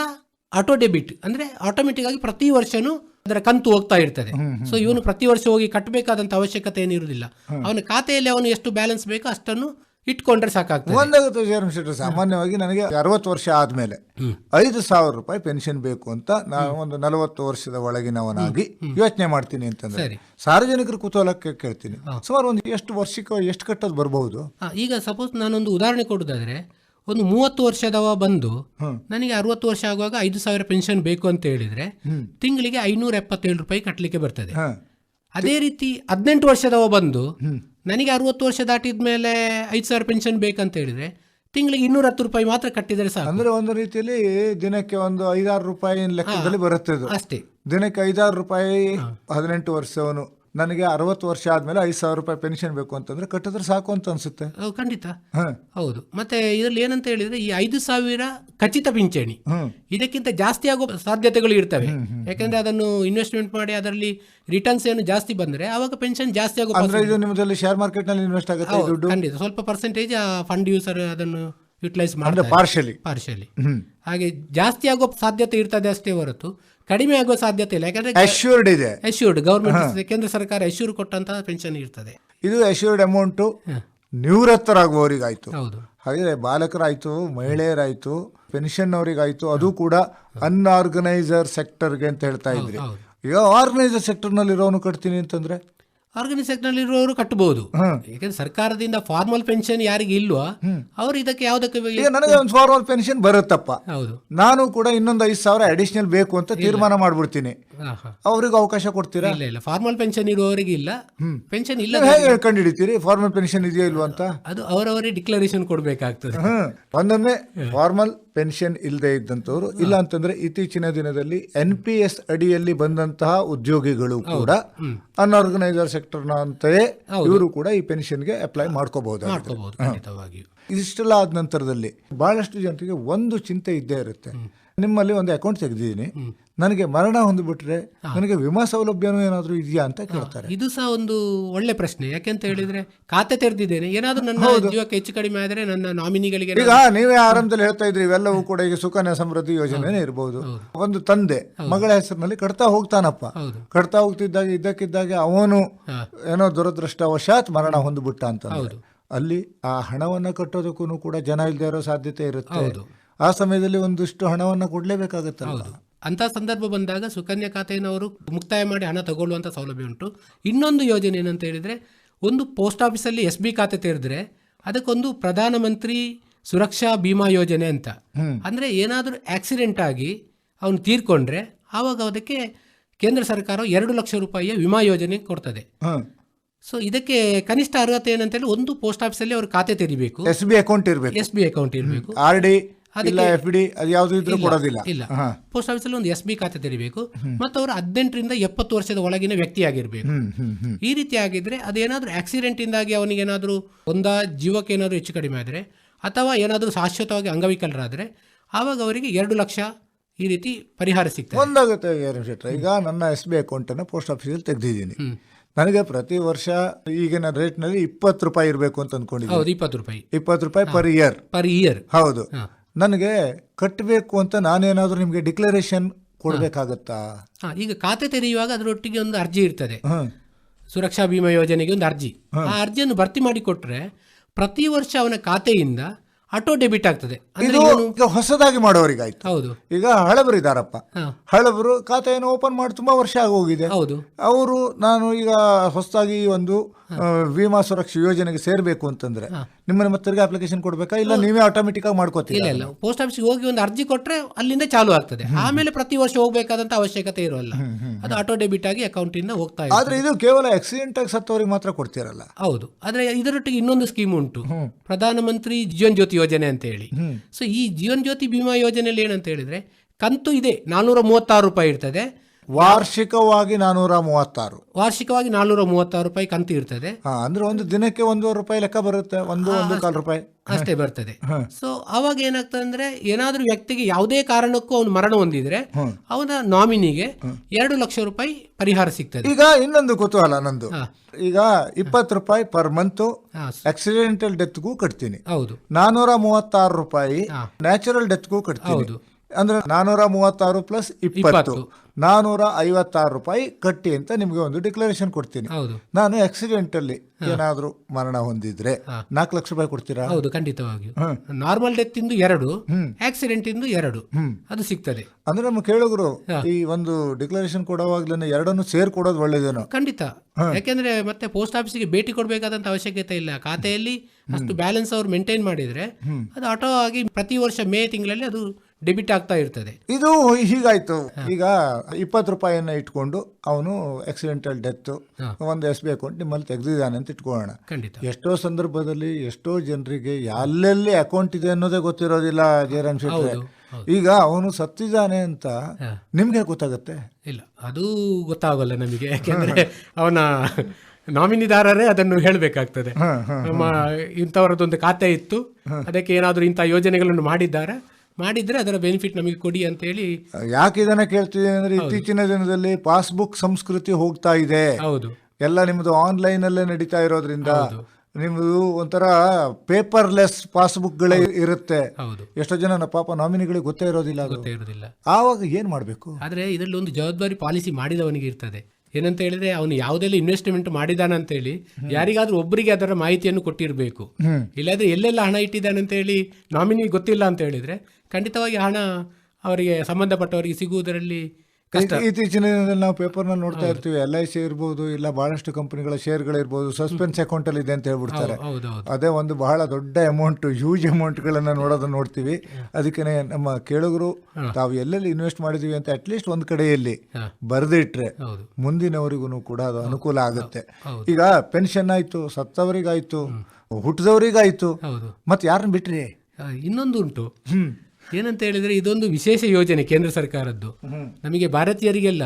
ಆಟೋ ಡೆಬಿಟ್ ಅಂದ್ರೆ ಆಟೋಮೆಟಿಕ್ ಆಗಿ ಪ್ರತಿ ವರ್ಷನೂ ಅದರ ಕಂತು ಹೋಗ್ತಾ ಇರ್ತದೆ. ಸೊ ಇವನು ಪ್ರತಿ ವರ್ಷ ಹೋಗಿ ಕಟ್ಟಬೇಕಾದಂತ ಅವಶ್ಯಕತೆ ಏನಿರುವುದಿಲ್ಲ ಅವನ ಖಾತೆಯಲ್ಲಿ ಅವನು ಎಷ್ಟು ಬ್ಯಾಲೆನ್ಸ್ ಬೇಕೋ ಅಷ್ಟನ್ನು ಇಟ್ಕೊಂಡ್ರೆ ಸಾಕಾಗ್ತದೆ. ಒಂದಾಗುತ್ತೆ ಸಾಮಾನ್ಯವಾಗಿ ನನಗೆ ಅರವತ್ತು ವರ್ಷ ಆದ್ಮೇಲೆ ಐದು ಸಾವಿರ ರೂಪಾಯಿ ಪೆನ್ಷನ್ ಬೇಕು ಅಂತ ನಾನು ಒಂದು ನಲವತ್ತು ವರ್ಷದ ಒಳಗಿನವನಾಗಿ ಯೋಚನೆ ಮಾಡ್ತೀನಿ ಅಂತಂದ್ರೆ ಸರಿ. ಸಾರ್ವಜನಿಕರ ಕುತೂಹಲಕ್ಕೆ ಕೇಳ್ತೀನಿ. ಸುಮಾರು ಒಂದು ಎಷ್ಟು ವರ್ಷಕ್ಕೆ ಎಷ್ಟು ಕಟ್ಟೋದು ಬರಬಹುದು? ಈಗ ಸಪೋಸ್ ನಾನೊಂದು ಉದಾಹರಣೆ ಕೊಡುದಾದ್ರೆ ಒಂದು ಮೂವತ್ತು ವರ್ಷದವ ಬಂದು ನನಗೆ ಅರವತ್ತು ವರ್ಷ ಆಗುವಾಗ ಐದು ಸಾವಿರ ಪೆನ್ಷನ್ ಬೇಕು ಅಂತ ಹೇಳಿದ್ರೆ ತಿಂಗಳಿಗೆ ಐನೂರ ಎಪ್ಪತ್ತೇಳು ರೂಪಾಯಿ ಕಟ್ಟಲಿಕ್ಕೆ ಬರ್ತದೆ. ಅದೇ ರೀತಿ ಹದಿನೆಂಟು ವರ್ಷದವ ಬಂದು ನನಗೆ ಅರವತ್ತು ವರ್ಷ ದಾಟಿದ ಮೇಲೆ ಐದು ಸಾವಿರ ಪೆನ್ಷನ್ ಬೇಕಂತ ಹೇಳಿದ್ರೆ ತಿಂಗಳಿಗೆ ಇನ್ನೂರ ಹತ್ತು ರೂಪಾಯಿ ಮಾತ್ರ ಕಟ್ಟಿದರೆ ಸಾಕು. ಅಂದ್ರೆ ಒಂದು ರೀತಿಯಲ್ಲಿ ದಿನಕ್ಕೆ ಒಂದು ಐದಾರು ರೂಪಾಯಿ ಲೆಕ್ಕದಲ್ಲಿ ಬರುತ್ತೆ ಅಷ್ಟೇ. ದಿನಕ್ಕೆ ಐದಾರು ರೂಪಾಯಿ ಹದಿನೆಂಟು ವರ್ಷವನು. ನನಗೆ ಅರವತ್ತು ವರ್ಷ ಆದ್ಮೇಲೆ ಐದು ಸಾವಿರ ರೂಪಾಯಿ ಪೆನ್ಷನ್ ಬೇಕು ಅಂತಂದ್ರೆ ಕಟ್ಟಿದ್ರೆ ಸಾಕು ಅಂತ ಅನ್ಸುತ್ತೆ. ಖಂಡಿತ. ಹೌದು. ಮತ್ತೆ ಇದರಲ್ಲಿ ಏನಂತ ಹೇಳಿದ್ರೆ ಈ ಐದು ಸಾವಿರ ಖಚಿತ ಪಿಂಚಣಿ ಇದಕ್ಕಿಂತ ಜಾಸ್ತಿ ಆಗೋ ಸಾಧ್ಯತೆಗಳು ಇರ್ತವೆ. ಯಾಕಂದ್ರೆ ಅದನ್ನು ಇನ್ವೆಸ್ಟ್ಮೆಂಟ್ ಮಾಡಿ ಅದರಲ್ಲಿ ರಿಟರ್ನ್ಸ್ ಏನು ಜಾಸ್ತಿ ಬಂದ್ರೆ ಅವಾಗ ಪೆನ್ಷನ್ ಜಾಸ್ತಿ ಆಗೋ ಅಂದ್ರೆ ಇದು ನಿಮ್ಮದಲ್ಲಿ ಶೇರ್ ಮಾರ್ಕೆಟ್ನಲ್ಲಿ ಇನ್ವೆಸ್ಟ್ ಆಗುತ್ತೆ ದುಡ್ಡು? ಖಂಡಿತ. ಸ್ವಲ್ಪ ಪರ್ಸೆಂಟೇಜ್ ಫಂಡ್ ಯೂಸರ್ ಅದನ್ನು ಯುಟಿಲೈಸ್ ಮಾಡಿದ್ರೆ ಪಾರ್ಶಲಿ ಹ್ಮ್. ಹಾಗೆ ಜಾಸ್ತಿ ಆಗೋ ಸಾಧ್ಯತೆ ಇರ್ತದೆ ಅಷ್ಟೇ ಹೊರತು ಕಡಿಮೆ ಆಗೋ ಸಾಧ್ಯತೆ ಇಲ್ಲ. ಯಾಕಂದ್ರೆ ಅಶ್ಯೂರ್ಡ್ ಇದೆ. ಅಶ್ಯೂರ್ಡ್ ಗೌರ್ಮೆಂಟ್ ಕೇಂದ್ರ ಸರ್ಕಾರ ಅಶ್ಯೂರ್ ಕೊಟ್ಟಂತಹ ಪೆನ್ಷನ್ ಇರ್ತದೆ. ಇದು ಅಶ್ಯೂರ್ಡ್ ಅಮೌಂಟು ನಿವೃತ್ತರಾಗುವವರಿಗಾಯ್ತು. ಹೌದು. ಹಾಗೆ ಬಾಲಕರಾಯ್ತು ಮಹಿಳೆಯರಾಯ್ತು ಪೆನ್ಷನ್ ಅವರಿಗಾಯ್ತು ಅದು ಕೂಡ ಅನ್ಆರ್ಗನೈಸರ್ ಸೆಕ್ಟರ್ಗೆ ಅಂತ ಹೇಳ್ತಾ ಇದ್ರಿ. ಈಗ ಆರ್ಗನೈಸರ್ ಸೆಕ್ಟರ್ನಲ್ಲಿರೋನು ಕಟ್ತೀನಿ ಅಂತಂದ್ರೆ ಆರ್ಗನೈಸೇಷನ್ ಇರುವವರು ಕಟ್ಟಬಹುದು. ಯಾಕಂದ್ರೆ ಸರ್ಕಾರದಿಂದ ಫಾರ್ಮಲ್ ಪೆನ್ಷನ್ ಯಾರಿಗೆ ಇಲ್ವಾ ಅವರು ಇದಕ್ಕೆ ಯಾವುದಕ್ಕೆ ಈಗ ನನಗೆ ಒಂದು ಫಾರ್ಮಲ್ ಪೆನ್ಷನ್ ಬರುತ್ತಪ್ಪ. ಹೌದು. ನಾನು ಕೂಡ ಇನ್ನೊಂದು ಐದು ಸಾವಿರ ಅಡಿಷನಲ್ ಬೇಕು ಅಂತ ತೀರ್ಮಾನ ಮಾಡ್ಬಿಡ್ತೀನಿ. ಅವ್ರಿಗೆ ಅವಕಾಶ ಕೊಡ್ತೀರಾ? ಇಲ್ಲ ಇಲ್ಲ. ಫಾರ್ಮಲ್ ಪೆನ್ಷನ್ ಇರುವವರಿಗೆ ಇಲ್ಲ. ಪೆನ್ಷನ್ ಇಲ್ಲ ಹೇಗೆ ಹೇಳ್ಕೊಂಡು ಹಿಡಿತೀರಿ ಫಾರ್ಮಲ್ ಪೆನ್ಷನ್ ಇದೆಯೋ ಇಲ್ವಾ ಅಂತ? ಅದು ಅವರವರೇ ಡಿಕ್ಲರೇಷನ್ ಕೊಡಬೇಕಾಗ್ತದೆ. ಒಂದೊಮ್ಮೆ ಫಾರ್ಮಲ್ ಪೆನ್ಷನ್ ಇಲ್ಲದೆ ಇದ್ದಂಥವ್ರು. ಇಲ್ಲ ಅಂತಂದ್ರೆ ಇತ್ತೀಚಿನ ದಿನದಲ್ಲಿ ಎನ್ ಪಿ ಎಸ್ ಅಡಿಯಲ್ಲಿ ಬಂದಂತಹ ಉದ್ಯೋಗಿಗಳು ಕೂಡ ಅನ್ಆರ್ಗನೈಸರ್ ಸೆಕ್ಟರ್ ಅಂತೆಯೇ ಇವರು ಕೂಡ ಈ ಪೆನ್ಷನ್ಗೆ ಅಪ್ಲೈ ಮಾಡ್ಕೋಬಹುದು ಮಾಡ್ಕೋಬಹುದು ಖಂಡಿತವಾಗಿಯೂ. ಇಷ್ಟೆಲ್ಲ ಆದ ನಂತರದಲ್ಲಿ ಬಹಳಷ್ಟು ಜನರಿಗೆ ಒಂದು ಚಿಂತೆ ಇದ್ದೇ ಇರುತ್ತೆ. ನಿಮ್ಮಲ್ಲಿ ಒಂದು ಅಕೌಂಟ್ ತೆಗೆದಿದ್ದೀನಿ. ನನಗೆ ಮರಣ ಹೊಂದ್ಬಿಟ್ರೆ ನನಗೆ ವಿಮಾ ಸೌಲಭ್ಯನೂ ಏನಾದರೂ ಇದೆಯಾ ಅಂತ ಕೇಳ್ತಾರೆ. ಇದು ಸಹ ಒಂದು ಒಳ್ಳೆ ಪ್ರಶ್ನೆ. ಯಾಕೆಂತ ಹೇಳಿದ್ರೆ ಖಾತೆ ತೆರೆದಿದ್ದೇನೆ. ಏನಾದರೂ ನನ್ನ ಜೀವಕ್ಕೆ ಹೆಚ್ಚು ಕಡಿಮೆ ಆದರೆ ನನ್ನ ನಾಮಿನಿಗಳಿಗೆ ಈಗ ನೀವೇ ಆರಂಭದಲ್ಲಿ ಹೇಳ್ತಾ ಇದ್ರಿ ಇವೆಲ್ಲವೂ ಕೂಡ ಈಗ ಸುಕನ್ಯಾ ಸಮೃದ್ಧಿ ಯೋಜನೆನೇ ಇರಬಹುದು ಒಂದು ತಂದೆ ಮಗಳ ಹೆಸರಿನಲ್ಲಿ ಕಡ್ತಾ ಹೋಗ್ತಾನಪ್ಪ. ಕಡ್ತಾ ಕಟ್ತಾ ಹೋಗ್ತಿದ್ದಾಗ ಇದ್ದಕ್ಕಿದ್ದಾಗ ಅವನು ಏನೋ ದುರದೃಷ್ಟವಶಾತ್ ಮರಣ ಹೊಂದ್ಬಿಟ್ಟ ಅಂತ ಅಲ್ಲಿ ಆ ಹಣವನ್ನು ಕಟ್ಟೋದಕ್ಕೂ ಕೂಡ ಜನ ಇಲ್ಲದೆ ಇರೋ ಸಾಧ್ಯತೆ ಇರುತ್ತೆ. ಆ ಸಮಯದಲ್ಲಿ ಒಂದಿಷ್ಟು ಹಣವನ್ನು ಕೊಡಲೇಬೇಕಾಗುತ್ತೆ ಅಂತ ಸಂದರ್ಭ ಬಂದಾಗ ಸುಕನ್ಯಾ ಖಾತೆಯನ್ನು ಅವರು ಮುಕ್ತಾಯ ಮಾಡಿ ಹಣ ತಗೊಳ್ಳುವಂಥ ಸೌಲಭ್ಯ ಉಂಟು. ಇನ್ನೊಂದು ಯೋಜನೆ ಏನಂತ ಹೇಳಿದರೆ ಒಂದು ಪೋಸ್ಟ್ ಆಫೀಸಲ್ಲಿ ಎಸ್ ಬಿ ಖಾತೆ ತೆರೆದ್ರೆ ಅದಕ್ಕೊಂದು ಪ್ರಧಾನಮಂತ್ರಿ ಸುರಕ್ಷಾ ಬಿಮಾ ಯೋಜನೆ ಅಂತ. ಅಂದರೆ ಏನಾದರೂ ಆಕ್ಸಿಡೆಂಟ್ ಆಗಿ ಅವನು ತೀರ್ಕೊಂಡ್ರೆ ಆವಾಗ ಅದಕ್ಕೆ ಕೇಂದ್ರ ಸರ್ಕಾರ ಎರಡು ಲಕ್ಷ ರೂಪಾಯಿಯ ವಿಮಾ ಯೋಜನೆ ಕೊಡ್ತದೆ. ಸೊ ಇದಕ್ಕೆ ಕನಿಷ್ಠ ಅರ್ಹತೆ ಏನಂತೇಳಿ ಒಂದು ಪೋಸ್ಟ್ ಆಫೀಸಲ್ಲಿ ಅವ್ರ ಖಾತೆ ತೆರಿಬೇಕು. ಎಸ್ ಬಿ ಅಕೌಂಟ್ ಇರಬೇಕು. ಎಸ್ ಬಿ ಅಕೌಂಟ್ ಇರಬೇಕು. ಆರ್ ಡಿ ಇಲ್ಲ ಎಫ್ ಡಿ ಅದು ಯಾವ್ದು ಇದ್ರೂ ಕೊಡೋದಿಲ್ಲ. ಇಲ್ಲ. ಪೋಸ್ಟ್ ಆಫೀಸಲ್ಲಿ ಒಂದು ಎಸ್ ಬಿ ಖಾತೆ ತೆರಿಬೇಕು. ಮತ್ತು ಅವರು ಹದಿನೆಂಟರಿಂದ ಎಪ್ಪತ್ತು ವರ್ಷದ ಒಳಗಿನ ವ್ಯಕ್ತಿಯಾಗಿರಬೇಕು. ಈ ರೀತಿ ಆಗಿದ್ರೆ ಅದೇನಾದರೂ ಆಕ್ಸಿಡೆಂಟಿಂದಾಗಿ ಅವನಿಗೆ ಏನಾದರೂ ಒಂದ ಜೀವಕ್ಕೆ ಏನಾದರೂ ಹೆಚ್ಚು ಕಡಿಮೆ ಆದರೆ ಅಥವಾ ಏನಾದರೂ ಶಾಶ್ವತವಾಗಿ ಅಂಗವಿಕಲರಾದರೆ ಆವಾಗ ಅವರಿಗೆ ಎರಡು ಲಕ್ಷ ಈ ರೀತಿ ಪರಿಹಾರ ಸಿಗ್ತದೆ. ಒಂದಾಗುತ್ತೆ ಈಗ ನನ್ನ ಎಸ್ ಬಿ ಅಕೌಂಟನ್ನು ಪೋಸ್ಟ್ ಆಫೀಸಲ್ಲಿ ತೆಗೆದಿದ್ದೀನಿ. ನನಗೆ ಪ್ರತಿ ವರ್ಷ ಈಗಿನ ರೇಟ್ನಲ್ಲಿ ಇಪ್ಪತ್ತು ರೂಪಾಯಿ ಇರಬೇಕು ಅಂತ ಅಂದ್ಕೊಂಡಿದ್ದೀನಿ ಹೌದು ಇಪ್ಪತ್ತು ರೂಪಾಯಿ. ಇಪ್ಪತ್ತು ರೂಪಾಯಿ ಪರ್ ಇಯರ್ ಪರ್ ಇಯರ್ ಹೌದು. ಹಾ. ನನಗೆ ಕಟ್ಟಬೇಕು ಅಂತ ನಾನೇನಾದ್ರೂ ನಿಮಗೆ ಡಿಕ್ಲರೇಷನ್ ಕೊಡಬೇಕಾಗತ್ತಾ? ಹಾಂ ಈಗ ಖಾತೆ ತೆರೆಯುವಾಗ ಅದರೊಟ್ಟಿಗೆ ಒಂದು ಅರ್ಜಿ ಇರ್ತದೆ. ಹ್ಮ್ ಸುರಕ್ಷಾ ಬಿಮಾ ಯೋಜನೆಗೆ ಒಂದು ಅರ್ಜಿ. ಆ ಅರ್ಜಿಯನ್ನು ಭರ್ತಿ ಮಾಡಿ ಕೊಟ್ಟರೆ ಪ್ರತಿ ವರ್ಷ ಅವನ ಖಾತೆಯಿಂದ ಆಟೋ ಡೆಬಿಟ್ ಆಗ್ತದೆ. ಇದು ಈಗ ಹೊಸದಾಗಿ ಮಾಡೋರಿಗಾಯ್ತು. ಹೌದು. ಈಗ ಹಳಬರು ಇದಾರಪ್ಪ. ಹಾ. ಹಳಬರು ಖಾತೆಯನ್ನು ಓಪನ್ ಮಾಡಿ ತುಂಬಾ ವರ್ಷ ಆಗೋಗಿದೆ. ಹೌದು. ಅವರು ನಾನು ಈಗ ಹೊಸದಾಗಿ ಒಂದು ವಿಮಾ ಸುರಕ್ಷಾ ಯೋಜನೆಗೆ ಸೇರಬೇಕು ಅಂತಂದ್ರೆ ನಿಮ್ಮ ನಿಮ್ಮ ತಿರ್ಗಿ ಅಪ್ಲಿಕೇಶನ್ ಕೊಡಬೇಕಾ? ಇಲ್ಲ ನೀವೇ ಆಟೋಮೆಟಿಕ್ ಆಗಿ ಮಾಡ್ಕೋತೀವಿ ಇಲ್ಲ ಇಲ್ಲ. ಪೋಸ್ಟ್ ಆಫೀಸ್ಗೆ ಹೋಗಿ ಒಂದು ಅರ್ಜಿ ಕೊಟ್ಟರೆ ಅಲ್ಲಿಂದ ಚಾಲು ಆಗ್ತದೆ. ಆಮೇಲೆ ಪ್ರತಿ ವರ್ಷ ಹೋಗಬೇಕಾದಂತ ಅವಶ್ಯಕತೆ ಇರೋಲ್ಲ. ಅದು ಆಟೋ ಡೆಬಿಟ್ ಆಗಿ ಅಕೌಂಟ್ ಇಂದ ಹೋಗ್ತಾ ಇದೆ ಆದ್ರೆ ಇದು ಕೇವಲ ಆಕ್ಸಿಡೆಂಟ್ ಆಗಿ ಸತ್ತವರಿಗೆ ಮಾತ್ರ ಕೊಡ್ತೀರಲ್ಲ? ಹೌದು. ಆದ್ರೆ ಇದರೊಟ್ಟಿಗೆ ಇನ್ನೊಂದು ಸ್ಕೀಮ್ ಉಂಟು. ಪ್ರಧಾನಮಂತ್ರಿ ಜೀವನ್ ಜ್ಯೋತಿ ಯೋಜನೆ ಅಂತ ಹೇಳಿ. ಸೊ ಈ ಜೀವನ್ ಜ್ಯೋತಿ ಬಿಮಾ ಯೋಜನೆಯಲ್ಲಿ ಏನಂತ ಹೇಳಿದ್ರೆ ಕಂತು ಇದೆ. ನಾನೂರ ಮೂವತ್ತಾರು ರೂಪಾಯಿ ಇರ್ತದೆ. ವಾರ್ಷಿಕವಾಗಿ ನಾನೂರ ಮೂವತ್ತಾರು. ವಾರ್ಷಿಕವಾಗಿ ನಾನೂರ ಮೂವತ್ತಾರು ರೂಪಾಯಿ ಕಂತು ಇರ್ತದೆ. ಹಾ ಅಂದ್ರೆ ಒಂದು ದಿನಕ್ಕೆ ಒಂದೂವರೆ ರೂಪಾಯಿ ಲೆಕ್ಕ ಬರುತ್ತೆ ಒಂದು ಒಂದು ಕಾಲು ರೂಪಾಯಿ. ಅಷ್ಟೇ ಬರ್ತದೆ. ಸೊ ಅವಾಗ ಏನಾಗ್ತದೆ ಅಂದ್ರೆ ಏನಾದ್ರೂ ವ್ಯಕ್ತಿಗೆ ಯಾವುದೇ ಕಾರಣಕ್ಕೂ ಅವನು ಮರಣ ಹೊಂದಿದ್ರೆ ಅವನ ನಾಮಿನಿಗೆ ಎರಡು ಲಕ್ಷ ರೂಪಾಯಿ ಪರಿಹಾರ ಸಿಗ್ತದೆ. ಈಗ ಇನ್ನೊಂದು ಕುತೂಹಲ ನಂದು. ಈಗ ಇಪ್ಪತ್ತು ರೂಪಾಯಿ ಪರ್ ಮಂತ್ ಆಕ್ಸಿಡೆಂಟಲ್ ಡೆತ್ಗೂ ಕಟ್ತೀನಿ. ಹೌದು. ನಾನೂರ ಮೂವತ್ತಾರು ರೂಪಾಯಿ ನ್ಯಾಚುರಲ್ ಡೆತ್ಗೂ ಕಟ್ತೀನಿ. ಹೌದು. ಅಂದ್ರೆ ನಾನೂರ ಮೂವತ್ತಾರು ಪ್ಲಸ್ ಇಪ್ಪತ್ತು. ನಾನೂರ ಐವತ್ತಾರು ರೂಪಾಯಿ ಕಟ್ಟಿ ಅಂತ ನಿಮಗೆ ಒಂದು ಡಿಕ್ಲರೇಷನ್ ಕೊಡ್ತೀನಿ. ಹೌದು. ನಾನು ಆಕ್ಸಿಡೆಂಟ್ ಅಲ್ಲಿ ಏನಾದರೂ ಮರಣ ಹೊಂದಿದ್ರೆ ನಾಲ್ಕು ಲಕ್ಷ ರೂಪಾಯಿ ಕೊಡ್ತೀರಾ? ಹೌದು ಖಂಡಿತವಾಗಿಯೂ. ನಾರ್ಮಲ್ ಡೆತ್ ಇಂದು ಎರಡು ಆಕ್ಸಿಡೆಂಟ್ ಇಂದು ಎರಡು. ಅದು ಸಿಗ್ತದೆ. ಅಂದ್ರೆ ನಮ್ಮ ಕೇಳುಗರು ಈ ಒಂದು ಡಿಕ್ಲರೇಷನ್ ಕೊಡುವಾಗ್ಲೇ ಎರಡನ್ನು ಸೇರ್ ಕೊಡೋದು ಒಳ್ಳೇದೇನೋ. ಖಂಡಿತ. ಯಾಕೆಂದ್ರೆ ಮತ್ತೆ ಪೋಸ್ಟ್ ಆಫೀಸಿಗೆ ಭೇಟಿ ಕೊಡಬೇಕಾದಂತ ಅವಶ್ಯಕತೆ ಇಲ್ಲ. ಖಾತೆಯಲ್ಲಿ ಅಷ್ಟು ಬ್ಯಾಲೆನ್ಸ್ ಅವ್ರು ಮೇಂಟೈನ್ ಮಾಡಿದ್ರೆ ಅದು ಆಟೋ ಆಗಿ ಪ್ರತಿ ವರ್ಷ ಮೇ ತಿಂಗಳಲ್ಲಿ ಅದು ಡೆಬಿಟ್ ಆಗ್ತಾ ಇರ್ತದೆ. ಇದು ಹೀಗಾಯ್ತು. ಈಗ ಇಪ್ಪತ್ತು ರೂಪಾಯಿಯನ್ನ ಇಟ್ಕೊಂಡು ಅವನು ಆಕ್ಸಿಡೆಂಟಲ್ ಡೆತ್ ಒಂದು ಎಸ್ ಬಿ ಅಕೌಂಟ್ ನಿಮ್ಮಲ್ಲಿ ತೆಗೆದಿದ್ದಾನೆ ಅಂತ ಇಟ್ಕೊಳ್ಳೋಣ. ಖಂಡಿತ. ಎಷ್ಟೋ ಸಂದರ್ಭದಲ್ಲಿ ಎಷ್ಟೋ ಜನರಿಗೆ ಎಲ್ಲೆಲ್ಲಿ ಅಕೌಂಟ್ ಇದೆ ಅನ್ನೋದೇ ಗೊತ್ತಿರೋದಿಲ್ಲ ಜಯರಾಮ್ ಶೆಟ್ಟಿ ಈಗ ಅವನು ಸತ್ತಿದ್ದಾನೆ ಅಂತ ನಿಮ್ಗೆ ಗೊತ್ತಾಗತ್ತೆ? ಇಲ್ಲ ಅದು ಗೊತ್ತಾಗಲ್ಲ ನಮಗೆ. ಯಾಕೆಂದ್ರೆ ಅವನ ನಾಮಿನಿದಾರರೇ ಅದನ್ನು ಹೇಳಬೇಕಾಗ್ತದೆ. ನಮ್ಮ ಇಂಥವರದೊಂದು ಖಾತೆ ಇತ್ತು. ಅದಕ್ಕೆ ಏನಾದರೂ ಇಂಥ ಯೋಜನೆಗಳನ್ನು ಮಾಡಿದ್ದಾರೆ? ಮಾಡಿದ್ರೆ ಅದರ ಬೆನಿಫಿಟ್ ನಮಗೆ ಕೊಡಿ ಅಂತ ಹೇಳಿ ಯಾಕೆ ಇದನ್ನ ಕೇಳ್ತಿದ್ದೀನಿ ಅಂದ್ರೆ ಇತ್ತೀಚಿನ ದಿನದಲ್ಲಿ ಪಾಸ್ಬುಕ್ ಸಂಸ್ಕೃತಿ ಹೋಗ್ತಾ ಇದೆ. ಹೌದು. ಎಲ್ಲ ನಿಮ್ದು ಆನ್ಲೈನ್ ಅಲ್ಲೇ ನಡೀತಾ ಇರೋದ್ರಿಂದ ನಿಮ್ದು ಒಂಥರ ಬುಕ್ ಗಳೇ ಇರುತ್ತೆ. ಹೌದು. ಎಷ್ಟೋ ಜನ ಪಾಪ ನಾಮಿನಿಗಳಿಗೆ ಗೊತ್ತೇ ಇರೋದಿಲ್ಲ ಗೊತ್ತೇ ಇರೋದಿಲ್ಲ. ಆವಾಗ ಏನ್ ಮಾಡ್ಬೇಕು? ಆದ್ರೆ ಇದರಲ್ಲಿ ಒಂದು ಜವಾಬ್ದಾರಿ ಪಾಲಿಸಿ ಮಾಡಿದವನಿಗೆ ಇರ್ತದೆ. ಏನಂತ ಹೇಳಿದ್ರೆ ಅವನು ಯಾವುದೆಲ್ಲ ಇನ್ವೆಸ್ಟ್ಮೆಂಟ್ ಮಾಡಿದಾನ ಅಂತ ಹೇಳಿ ಯಾರಿಗಾದ್ರೂ ಒಬ್ಬರಿಗೆ ಅದರ ಮಾಹಿತಿಯನ್ನು ಕೊಟ್ಟಿರಬೇಕು. ಇಲ್ಲಾದ್ರೆ ಎಲ್ಲೆಲ್ಲ ಹಣ ಇಟ್ಟಿದ್ದಾನೆ ಅಂತ ಹೇಳಿ ನಾಮಿನಿ ಗೊತ್ತಿಲ್ಲ ಅಂತ ಹೇಳಿದ್ರೆ ಖಂಡಿತವಾಗಿ ಹಣ ಅವರಿಗೆ ಸಂಬಂಧಪಟ್ಟವರಿಗೆ ಸಿಗುವುದರಲ್ಲಿ ಇತ್ತೀಚಿನ ದಿನದಲ್ಲಿ ನಾವು ಪೇಪರ್ನ ನೋಡ್ತಾ ಇರ್ತೀವಿ ಎಲ್ ಐ ಸಿ ಇರ್ಬೋದು ಇಲ್ಲ ಬಹಳಷ್ಟು ಕಂಪನಿಗಳ ಶೇರ್ಗಳಿರ್ಬೋದು ಸಸ್ಪೆನ್ಸ್ ಅಕೌಂಟ್ ಅಲ್ಲಿ ಇದೆ ಅಂತ ಹೇಳ್ಬಿಡ್ತಾರೆ. ಅದೇ ಒಂದು ಬಹಳ ದೊಡ್ಡ ಅಮೌಂಟ್ ಹ್ಯೂಜ್ ಅಮೌಂಟ್ಗಳನ್ನ ನೋಡೋದನ್ನ ನೋಡ್ತೀವಿ. ಅದಕ್ಕೆ ನಮ್ಮ ಕೇಳುಗರು ತಾವು ಎಲ್ಲೆಲ್ಲಿ ಇನ್ವೆಸ್ಟ್ ಮಾಡಿದೀವಿ ಅಂತ ಅಟ್ಲೀಸ್ಟ್ ಒಂದು ಕಡೆಯಲ್ಲಿ. ಬರೆದಿಟ್ರೆ ಮುಂದಿನವರಿಗೂ ಕೂಡ ಅದು ಅನುಕೂಲ ಆಗುತ್ತೆ. ಈಗ ಪೆನ್ಷನ್ ಆಯ್ತು ಸತ್ತವರಿಗಾಯ್ತು ಹುಟ್ಟಿದವರಿಗಾಯ್ತು ಮತ್ತೆ ಯಾರನ್ನ ಬಿಟ್ರಿ? ಇನ್ನೊಂದು ಉಂಟು ಏನಂತ ಹೇಳಿದ್ರೆ ಇದೊಂದು ವಿಶೇಷ ಯೋಜನೆ ಕೇಂದ್ರ ಸರ್ಕಾರದ್ದು. ನಮಗೆ ಭಾರತೀಯರಿಗೆಲ್ಲ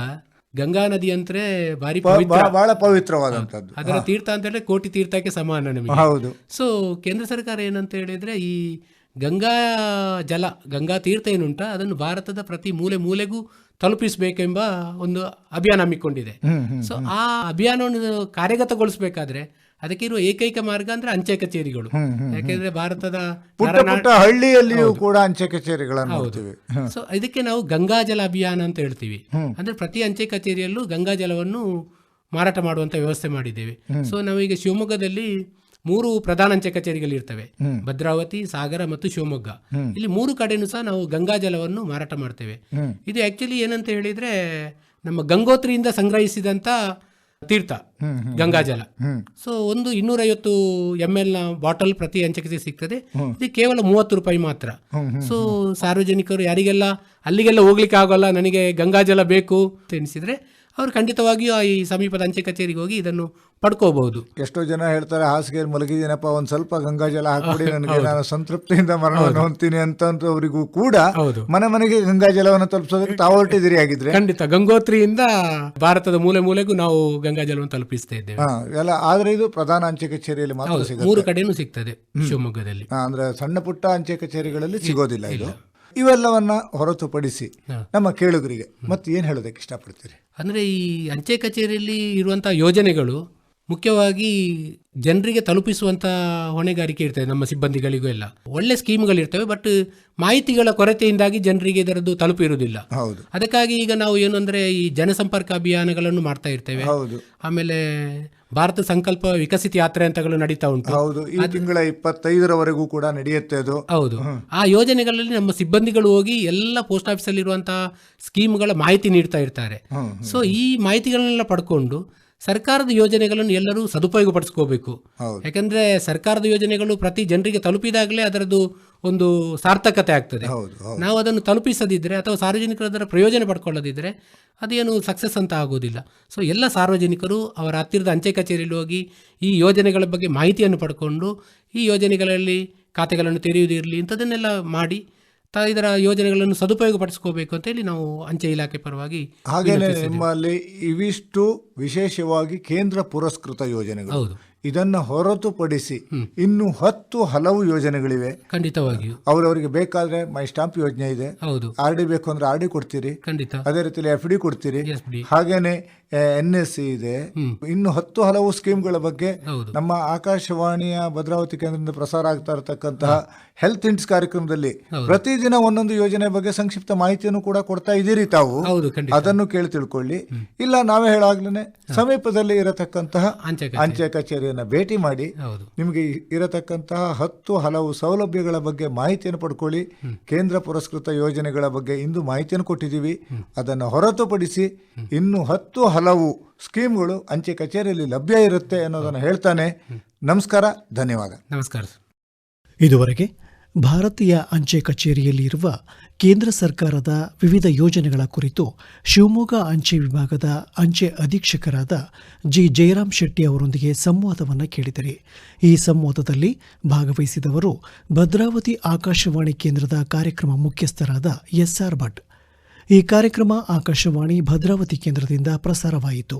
ಗಂಗಾ ನದಿ ಅಂದ್ರೆ ಭಾರಿ ಬಹಳ ಪವಿತ್ರವಾದಂತದ್ದು ಅದರ ತೀರ್ಥ ಅಂತ ಹೇಳಿದ್ರೆ ಕೋಟಿ ತೀರ್ಥಕ್ಕೆ ಸಮಾನ ನಮಗೆ. ಹೌದು. ಸೊ ಕೇಂದ್ರ ಸರ್ಕಾರ ಏನಂತ ಹೇಳಿದ್ರೆ ಈ ಗಂಗಾ ಜಲ ಗಂಗಾ ತೀರ್ಥ ಏನುಂಟ ಅದನ್ನು ಭಾರತದ ಪ್ರತಿ ಮೂಲೆ ಮೂಲೆಗೂ ತಲುಪಿಸಬೇಕೆಂಬ ಒಂದು ಅಭಿಯಾನ ಹಮ್ಮಿಕೊಂಡಿದೆ. ಸೊ ಆ ಅಭಿಯಾನವನ್ನು ಕಾರ್ಯಗತಗೊಳಿಸಬೇಕಾದ್ರೆ ಅದಕ್ಕೆ ಇರುವ ಏಕೈಕ ಮಾರ್ಗ ಅಂದ್ರೆ ಅಂಚೆ ಕಚೇರಿಗಳು. ಯಾಕೆಂದ್ರೆ ಭಾರತದ ಹಳ್ಳಿಯಲ್ಲಿಯೂ ಕೂಡ ಅಂಚೆ ಕಚೇರಿಗಳನ್ನು ಹೌದು. ಸೊ ಇದಕ್ಕೆ ನಾವು ಗಂಗಾ ಜಲ ಅಭಿಯಾನ ಅಂತ ಹೇಳ್ತೀವಿ. ಅಂದ್ರೆ ಪ್ರತಿ ಅಂಚೆ ಕಚೇರಿಯಲ್ಲೂ ಗಂಗಾ ಜಲವನ್ನು ಮಾರಾಟ ಮಾಡುವಂತ ವ್ಯವಸ್ಥೆ ಮಾಡಿದ್ದೇವೆ. ಸೊ ನಾವೀಗ ಶಿವಮೊಗ್ಗದಲ್ಲಿ ಮೂರು ಪ್ರಧಾನ ಅಂಚೆ ಕಚೇರಿಗಳಿರ್ತವೆ ಭದ್ರಾವತಿ ಸಾಗರ ಮತ್ತು ಶಿವಮೊಗ್ಗ. ಇಲ್ಲಿ ಮೂರು ಕಡೆನೂ ಸಹ ನಾವು ಗಂಗಾಜಲವನ್ನು ಮಾರಾಟ ಮಾಡ್ತೇವೆ. ಇದು ಆಕ್ಚುಲಿ ಏನಂತ ಹೇಳಿದ್ರೆ ನಮ್ಮ ಗಂಗೋತ್ರಿಯಿಂದ ಸಂಗ್ರಹಿಸಿದಂತ ತೀರ್ಥ ಗಂಗಾಜಲ ಸೊ ಒಂದು ಇನ್ನೂರೈವತ್ತು ಎಂ ಎಲ್ನ ಬಾಟಲ್ ಪ್ರತಿ ಕಚೇರಿ ಸಿಗ್ತದೆ. ಇದು ಕೇವಲ ಮೂವತ್ತು ರೂಪಾಯಿ ಮಾತ್ರ. ಸೊ ಸಾರ್ವಜನಿಕರು ಯಾರಿಗೆಲ್ಲ ಅಲ್ಲಿಗೆಲ್ಲ ಹೋಗ್ಲಿಕ್ಕೆ ಆಗೋಲ್ಲ ನನಗೆ ಗಂಗಾಜಲ ಬೇಕು ಅಂತ ಎನಿಸಿದ್ರೆ ಅವರು ಖಂಡಿತವಾಗಿಯೂ ಆ ಈ ಸಮೀಪದ ಅಂಚೆ ಕಚೇರಿಗೆ ಹೋಗಿ ಇದನ್ನು ಪಡ್ಕೋಬಹುದು. ಎಷ್ಟೋ ಜನ ಹೇಳ್ತಾರೆ ಹಾಸಿಗೆ ಮಲಗಿದ್ದೀನಪ್ಪ ಒಂದು ಸ್ವಲ್ಪ ಗಂಗಾಜಲ ಹಾಕ್ಬಿಡಿ ನನಗೆ ನಾನು ಸಂತೃಪ್ತಿಯಿಂದ ಮರಣವನ್ನು ಹೊಂದ್ತೀನಿ ಅಂತವರಿಗೂ ಕೂಡ. ಮನೆ ಮನೆಗೆ ಗಂಗಾಜಲವನ್ನು ತಲುಪಿಸೋದಕ್ಕೆ ತಾವು ಹೊರಟಿದ್ದೀರಿ ಆಗಿದ್ರೆ ಖಂಡಿತ. ಗಂಗೋತ್ರಿಯಿಂದ ಭಾರತದ ಮೂಲೆ ಮೂಲೆಗೂ ನಾವು ಗಂಗಾಜಲವನ್ನು ತಲುಪಿಸ್ತಾ ಇದ್ದೇವೆ. ಎಲ್ಲ ಆದ್ರೆ ಇದು ಪ್ರಧಾನ ಅಂಚೆ ಕಚೇರಿಯಲ್ಲಿ ಮಾತ್ರ ಸಿಗುತ್ತೆ. ಮೂರು ಕಡೆನೂ ಸಿಗ್ತದೆ ಶಿವಮೊಗ್ಗದಲ್ಲಿ. ಅಂದ್ರೆ ಸಣ್ಣ ಪುಟ್ಟ ಅಂಚೆ ಕಚೇರಿಗಳಲ್ಲಿ ಸಿಗೋದಿಲ್ಲ ಇದು. ಇವೆಲ್ಲವನ್ನ ಹೊರತುಪಡಿಸಿ ನಮ್ಮ ಕೇಳುಗರಿಗೆ ಮತ್ತೆ ಏನ್ ಹೇಳೋದಕ್ಕೆ ಇಷ್ಟಪಡ್ತೀರಿ? ಅಂದರೆ ಈ ಅಂಚೆ ಕಚೇರಿಯಲ್ಲಿ ಇರುವಂಥ ಯೋಜನೆಗಳು ಮುಖ್ಯವಾಗಿ ಜನರಿಗೆ ತಲುಪಿಸುವಂಥ ಹೊಣೆಗಾರಿಕೆ ಇರ್ತದೆ ನಮ್ಮ ಸಿಬ್ಬಂದಿಗಳಿಗೂ ಎಲ್ಲ. ಒಳ್ಳೆ ಸ್ಕೀಮ್ಗಳಿರ್ತವೆ ಬಟ್ ಮಾಹಿತಿಗಳ ಕೊರತೆಯಿಂದಾಗಿ ಜನರಿಗೆ ಇದರದ್ದು ತಲುಪಿರುವುದಿಲ್ಲ ಹೌದು. ಅದಕ್ಕಾಗಿ ಈಗ ನಾವು ಏನು ಅಂದರೆ ಈ ಜನಸಂಪರ್ಕ ಅಭಿಯಾನಗಳನ್ನು ಮಾಡ್ತಾ ಇರ್ತೇವೆ. ಹೌದು. ಆಮೇಲೆ ಭಾರತ ಸಂಕಲ್ಪ ವಿಕಸಿತ ಯಾತ್ರೆ ಅಂತಗಳು ನಡೀತಾ ಉಂಟು. ಹೌದು ಈ ತಿಂಗಳ ಇಪ್ಪತ್ತೈದರವರೆಗೂ ಕೂಡ ನಡೆಯುತ್ತೆ ಅದು. ಹೌದು. ಆ ಯೋಜನೆಗಳಲ್ಲಿ ನಮ್ಮ ಸಿಬ್ಬಂದಿಗಳು ಹೋಗಿ ಎಲ್ಲ ಪೋಸ್ಟ್ ಆಫೀಸಲ್ಲಿರುವಂತಹ ಸ್ಕೀಮ್ಗಳ ಮಾಹಿತಿ ನೀಡ್ತಾ ಇರ್ತಾರೆ. ಸೊ ಈ ಮಾಹಿತಿಗಳನ್ನೆಲ್ಲ ಪಡ್ಕೊಂಡು ಸರ್ಕಾರದ ಯೋಜನೆಗಳನ್ನು ಎಲ್ಲರೂ ಸದುಪಯೋಗಪಡಿಸ್ಕೋಬೇಕು. ಹೌದು. ಯಾಕಂದ್ರೆ ಸರ್ಕಾರದ ಯೋಜನೆಗಳು ಪ್ರತಿ ಜನರಿಗೆ ತಲುಪಿದಾಗಲೇ ಅದರದ್ದು ಒಂದು ಸಾರ್ಥಕತೆ ಆಗ್ತದೆ. ನಾವು ಅದನ್ನು ತಲುಪಿಸದಿದ್ದರೆ ಅಥವಾ ಸಾರ್ವಜನಿಕರ ಅದರ ಪ್ರಯೋಜನ ಪಡ್ಕೊಳ್ಳದಿದ್ದರೆ ಅದೇನು ಸಕ್ಸಸ್ ಅಂತ ಆಗೋದಿಲ್ಲ. ಸೊ ಎಲ್ಲ ಸಾರ್ವಜನಿಕರು ಅವರ ಹತ್ತಿರದ ಅಂಚೆ ಕಚೇರಿಯಲ್ಲಿ ಹೋಗಿ ಈ ಯೋಜನೆಗಳ ಬಗ್ಗೆ ಮಾಹಿತಿಯನ್ನು ಪಡ್ಕೊಂಡು ಈ ಯೋಜನೆಗಳಲ್ಲಿ ಖಾತೆಗಳನ್ನು ತೆರೆಯುವುದಿರಲಿ ಇಂಥದನ್ನೆಲ್ಲ ಮಾಡಿ ಇದರ ಯೋಜನೆಗಳನ್ನು ಸದುಪಯೋಗಪಡಿಸ್ಕೋಬೇಕು ಅಂತೇಳಿ ನಾವು ಅಂಚೆ ಇಲಾಖೆ ಪರವಾಗಿ ಹಾಗೇನೆ ನಿಮ್ಮಲ್ಲಿ ಇವಿಷ್ಟು ವಿಶೇಷವಾಗಿ ಕೇಂದ್ರ ಪುರಸ್ಕೃತ ಯೋಜನೆಗಳು. ಇದನ್ನ ಹೊರತುಪಡಿಸಿ ಇನ್ನು ಹತ್ತು ಹಲವು ಯೋಜನೆಗಳಿವೆ. ಖಂಡಿತವಾಗಿಯೂ. ಅವರವರಿಗೆ ಬೇಕಾದ್ರೆ ಮೈ ಸ್ಟಾಂಪ್ ಯೋಜನೆ ಇದೆ. ಹೌದು. ಆರ್ ಡಿ ಬೇಕು ಅಂದ್ರೆ ಆರ್ ಡಿ ಕೊಡ್ತೀರಿ. ಖಂಡಿತ. ಅದೇ ರೀತಿಯಲ್ಲಿ ಎಫ್ ಡಿ ಕೊಡ್ತೀರಿ. ಹಾಗೇನೆ ಎನ್ ಎಸ್ ಸಿ ಇದೆ ಇನ್ನು ಹತ್ತು ಹಲವು ಸ್ಕೀಮ್ಗಳ ಬಗ್ಗೆ ನಮ್ಮ ಆಕಾಶವಾಣಿಯ ಭದ್ರಾವತಿ ಕೇಂದ್ರದಿಂದ ಪ್ರಸಾರ ಆಗ್ತಾ ಇರತಕ್ಕಂತಹ ಹೆಲ್ತ್ ಇಂಟ್ಸ್ ಕಾರ್ಯಕ್ರಮದಲ್ಲಿ ಪ್ರತಿದಿನ ಒಂದೊಂದು ಯೋಜನೆ ಬಗ್ಗೆ ಸಂಕ್ಷಿಪ್ತ ಮಾಹಿತಿಯನ್ನು ಕೂಡ ಕೊಡ್ತಾ ಇದ್ದೀರಿ ತಾವು. ಅದನ್ನು ಕೇಳಿ ತಿಳ್ಕೊಳ್ಳಿ. ಇಲ್ಲ ನಾವೇ ಹೇಳಾಗ್ಲೇನೆ ಸಮೀಪದಲ್ಲಿ ಇರತಕ್ಕಂತಹ ಅಂಚೆ ಕಚೇರಿಯನ್ನು ಭೇಟಿ ಮಾಡಿ ನಿಮಗೆ ಇರತಕ್ಕಂತಹ ಹತ್ತು ಹಲವು ಸೌಲಭ್ಯಗಳ ಬಗ್ಗೆ ಮಾಹಿತಿಯನ್ನು ಪಡ್ಕೊಳ್ಳಿ. ಕೇಂದ್ರ ಪುರಸ್ಕೃತ ಯೋಜನೆಗಳ ಬಗ್ಗೆ ಇಂದು ಮಾಹಿತಿಯನ್ನು ಕೊಟ್ಟಿದ್ದೀವಿ. ಅದನ್ನು ಹೊರತುಪಡಿಸಿ ಇನ್ನು ಹತ್ತು ಹಲವು ಸ್ಕೀಮ್ಗಳು ಅಂಚೆ ಕಚೇರಿಯಲ್ಲಿ ಲಭ್ಯ ಇರುತ್ತೆ ಅನ್ನೋದನ್ನು ಹೇಳ್ತಾನೆ. ನಮಸ್ಕಾರ ಧನ್ಯವಾದ. ನಮಸ್ಕಾರ ಸರ್. ಇದುವರೆಗೆ ಭಾರತೀಯ ಅಂಚೆ ಕಚೇರಿಯಲ್ಲಿ ಇರುವ ಕೇಂದ್ರ ಸರ್ಕಾರದ ವಿವಿಧ ಯೋಜನೆಗಳ ಕುರಿತು ಶಿವಮೊಗ್ಗ ಅಂಚೆ ವಿಭಾಗದ ಅಂಚೆ ಅಧೀಕ್ಷಕರಾದ ಜಿ. ಜಯರಾಮ್ ಶೆಟ್ಟಿ ಅವರೊಂದಿಗೆ ಸಂವಾದವನ್ನು ಕೇಳಿದರೆ. ಈ ಸಂವಾದದಲ್ಲಿ ಭಾಗವಹಿಸಿದವರು ಭದ್ರಾವತಿ ಆಕಾಶವಾಣಿ ಕೇಂದ್ರದ ಕಾರ್ಯಕ್ರಮ ಮುಖ್ಯಸ್ಥರಾದ ಎಸ್ಆರ್ ಭಟ್. ಈ ಕಾರ್ಯಕ್ರಮ ಆಕಾಶವಾಣಿ ಭದ್ರಾವತಿ ಕೇಂದ್ರದಿಂದ ಪ್ರಸಾರವಾಯಿತು.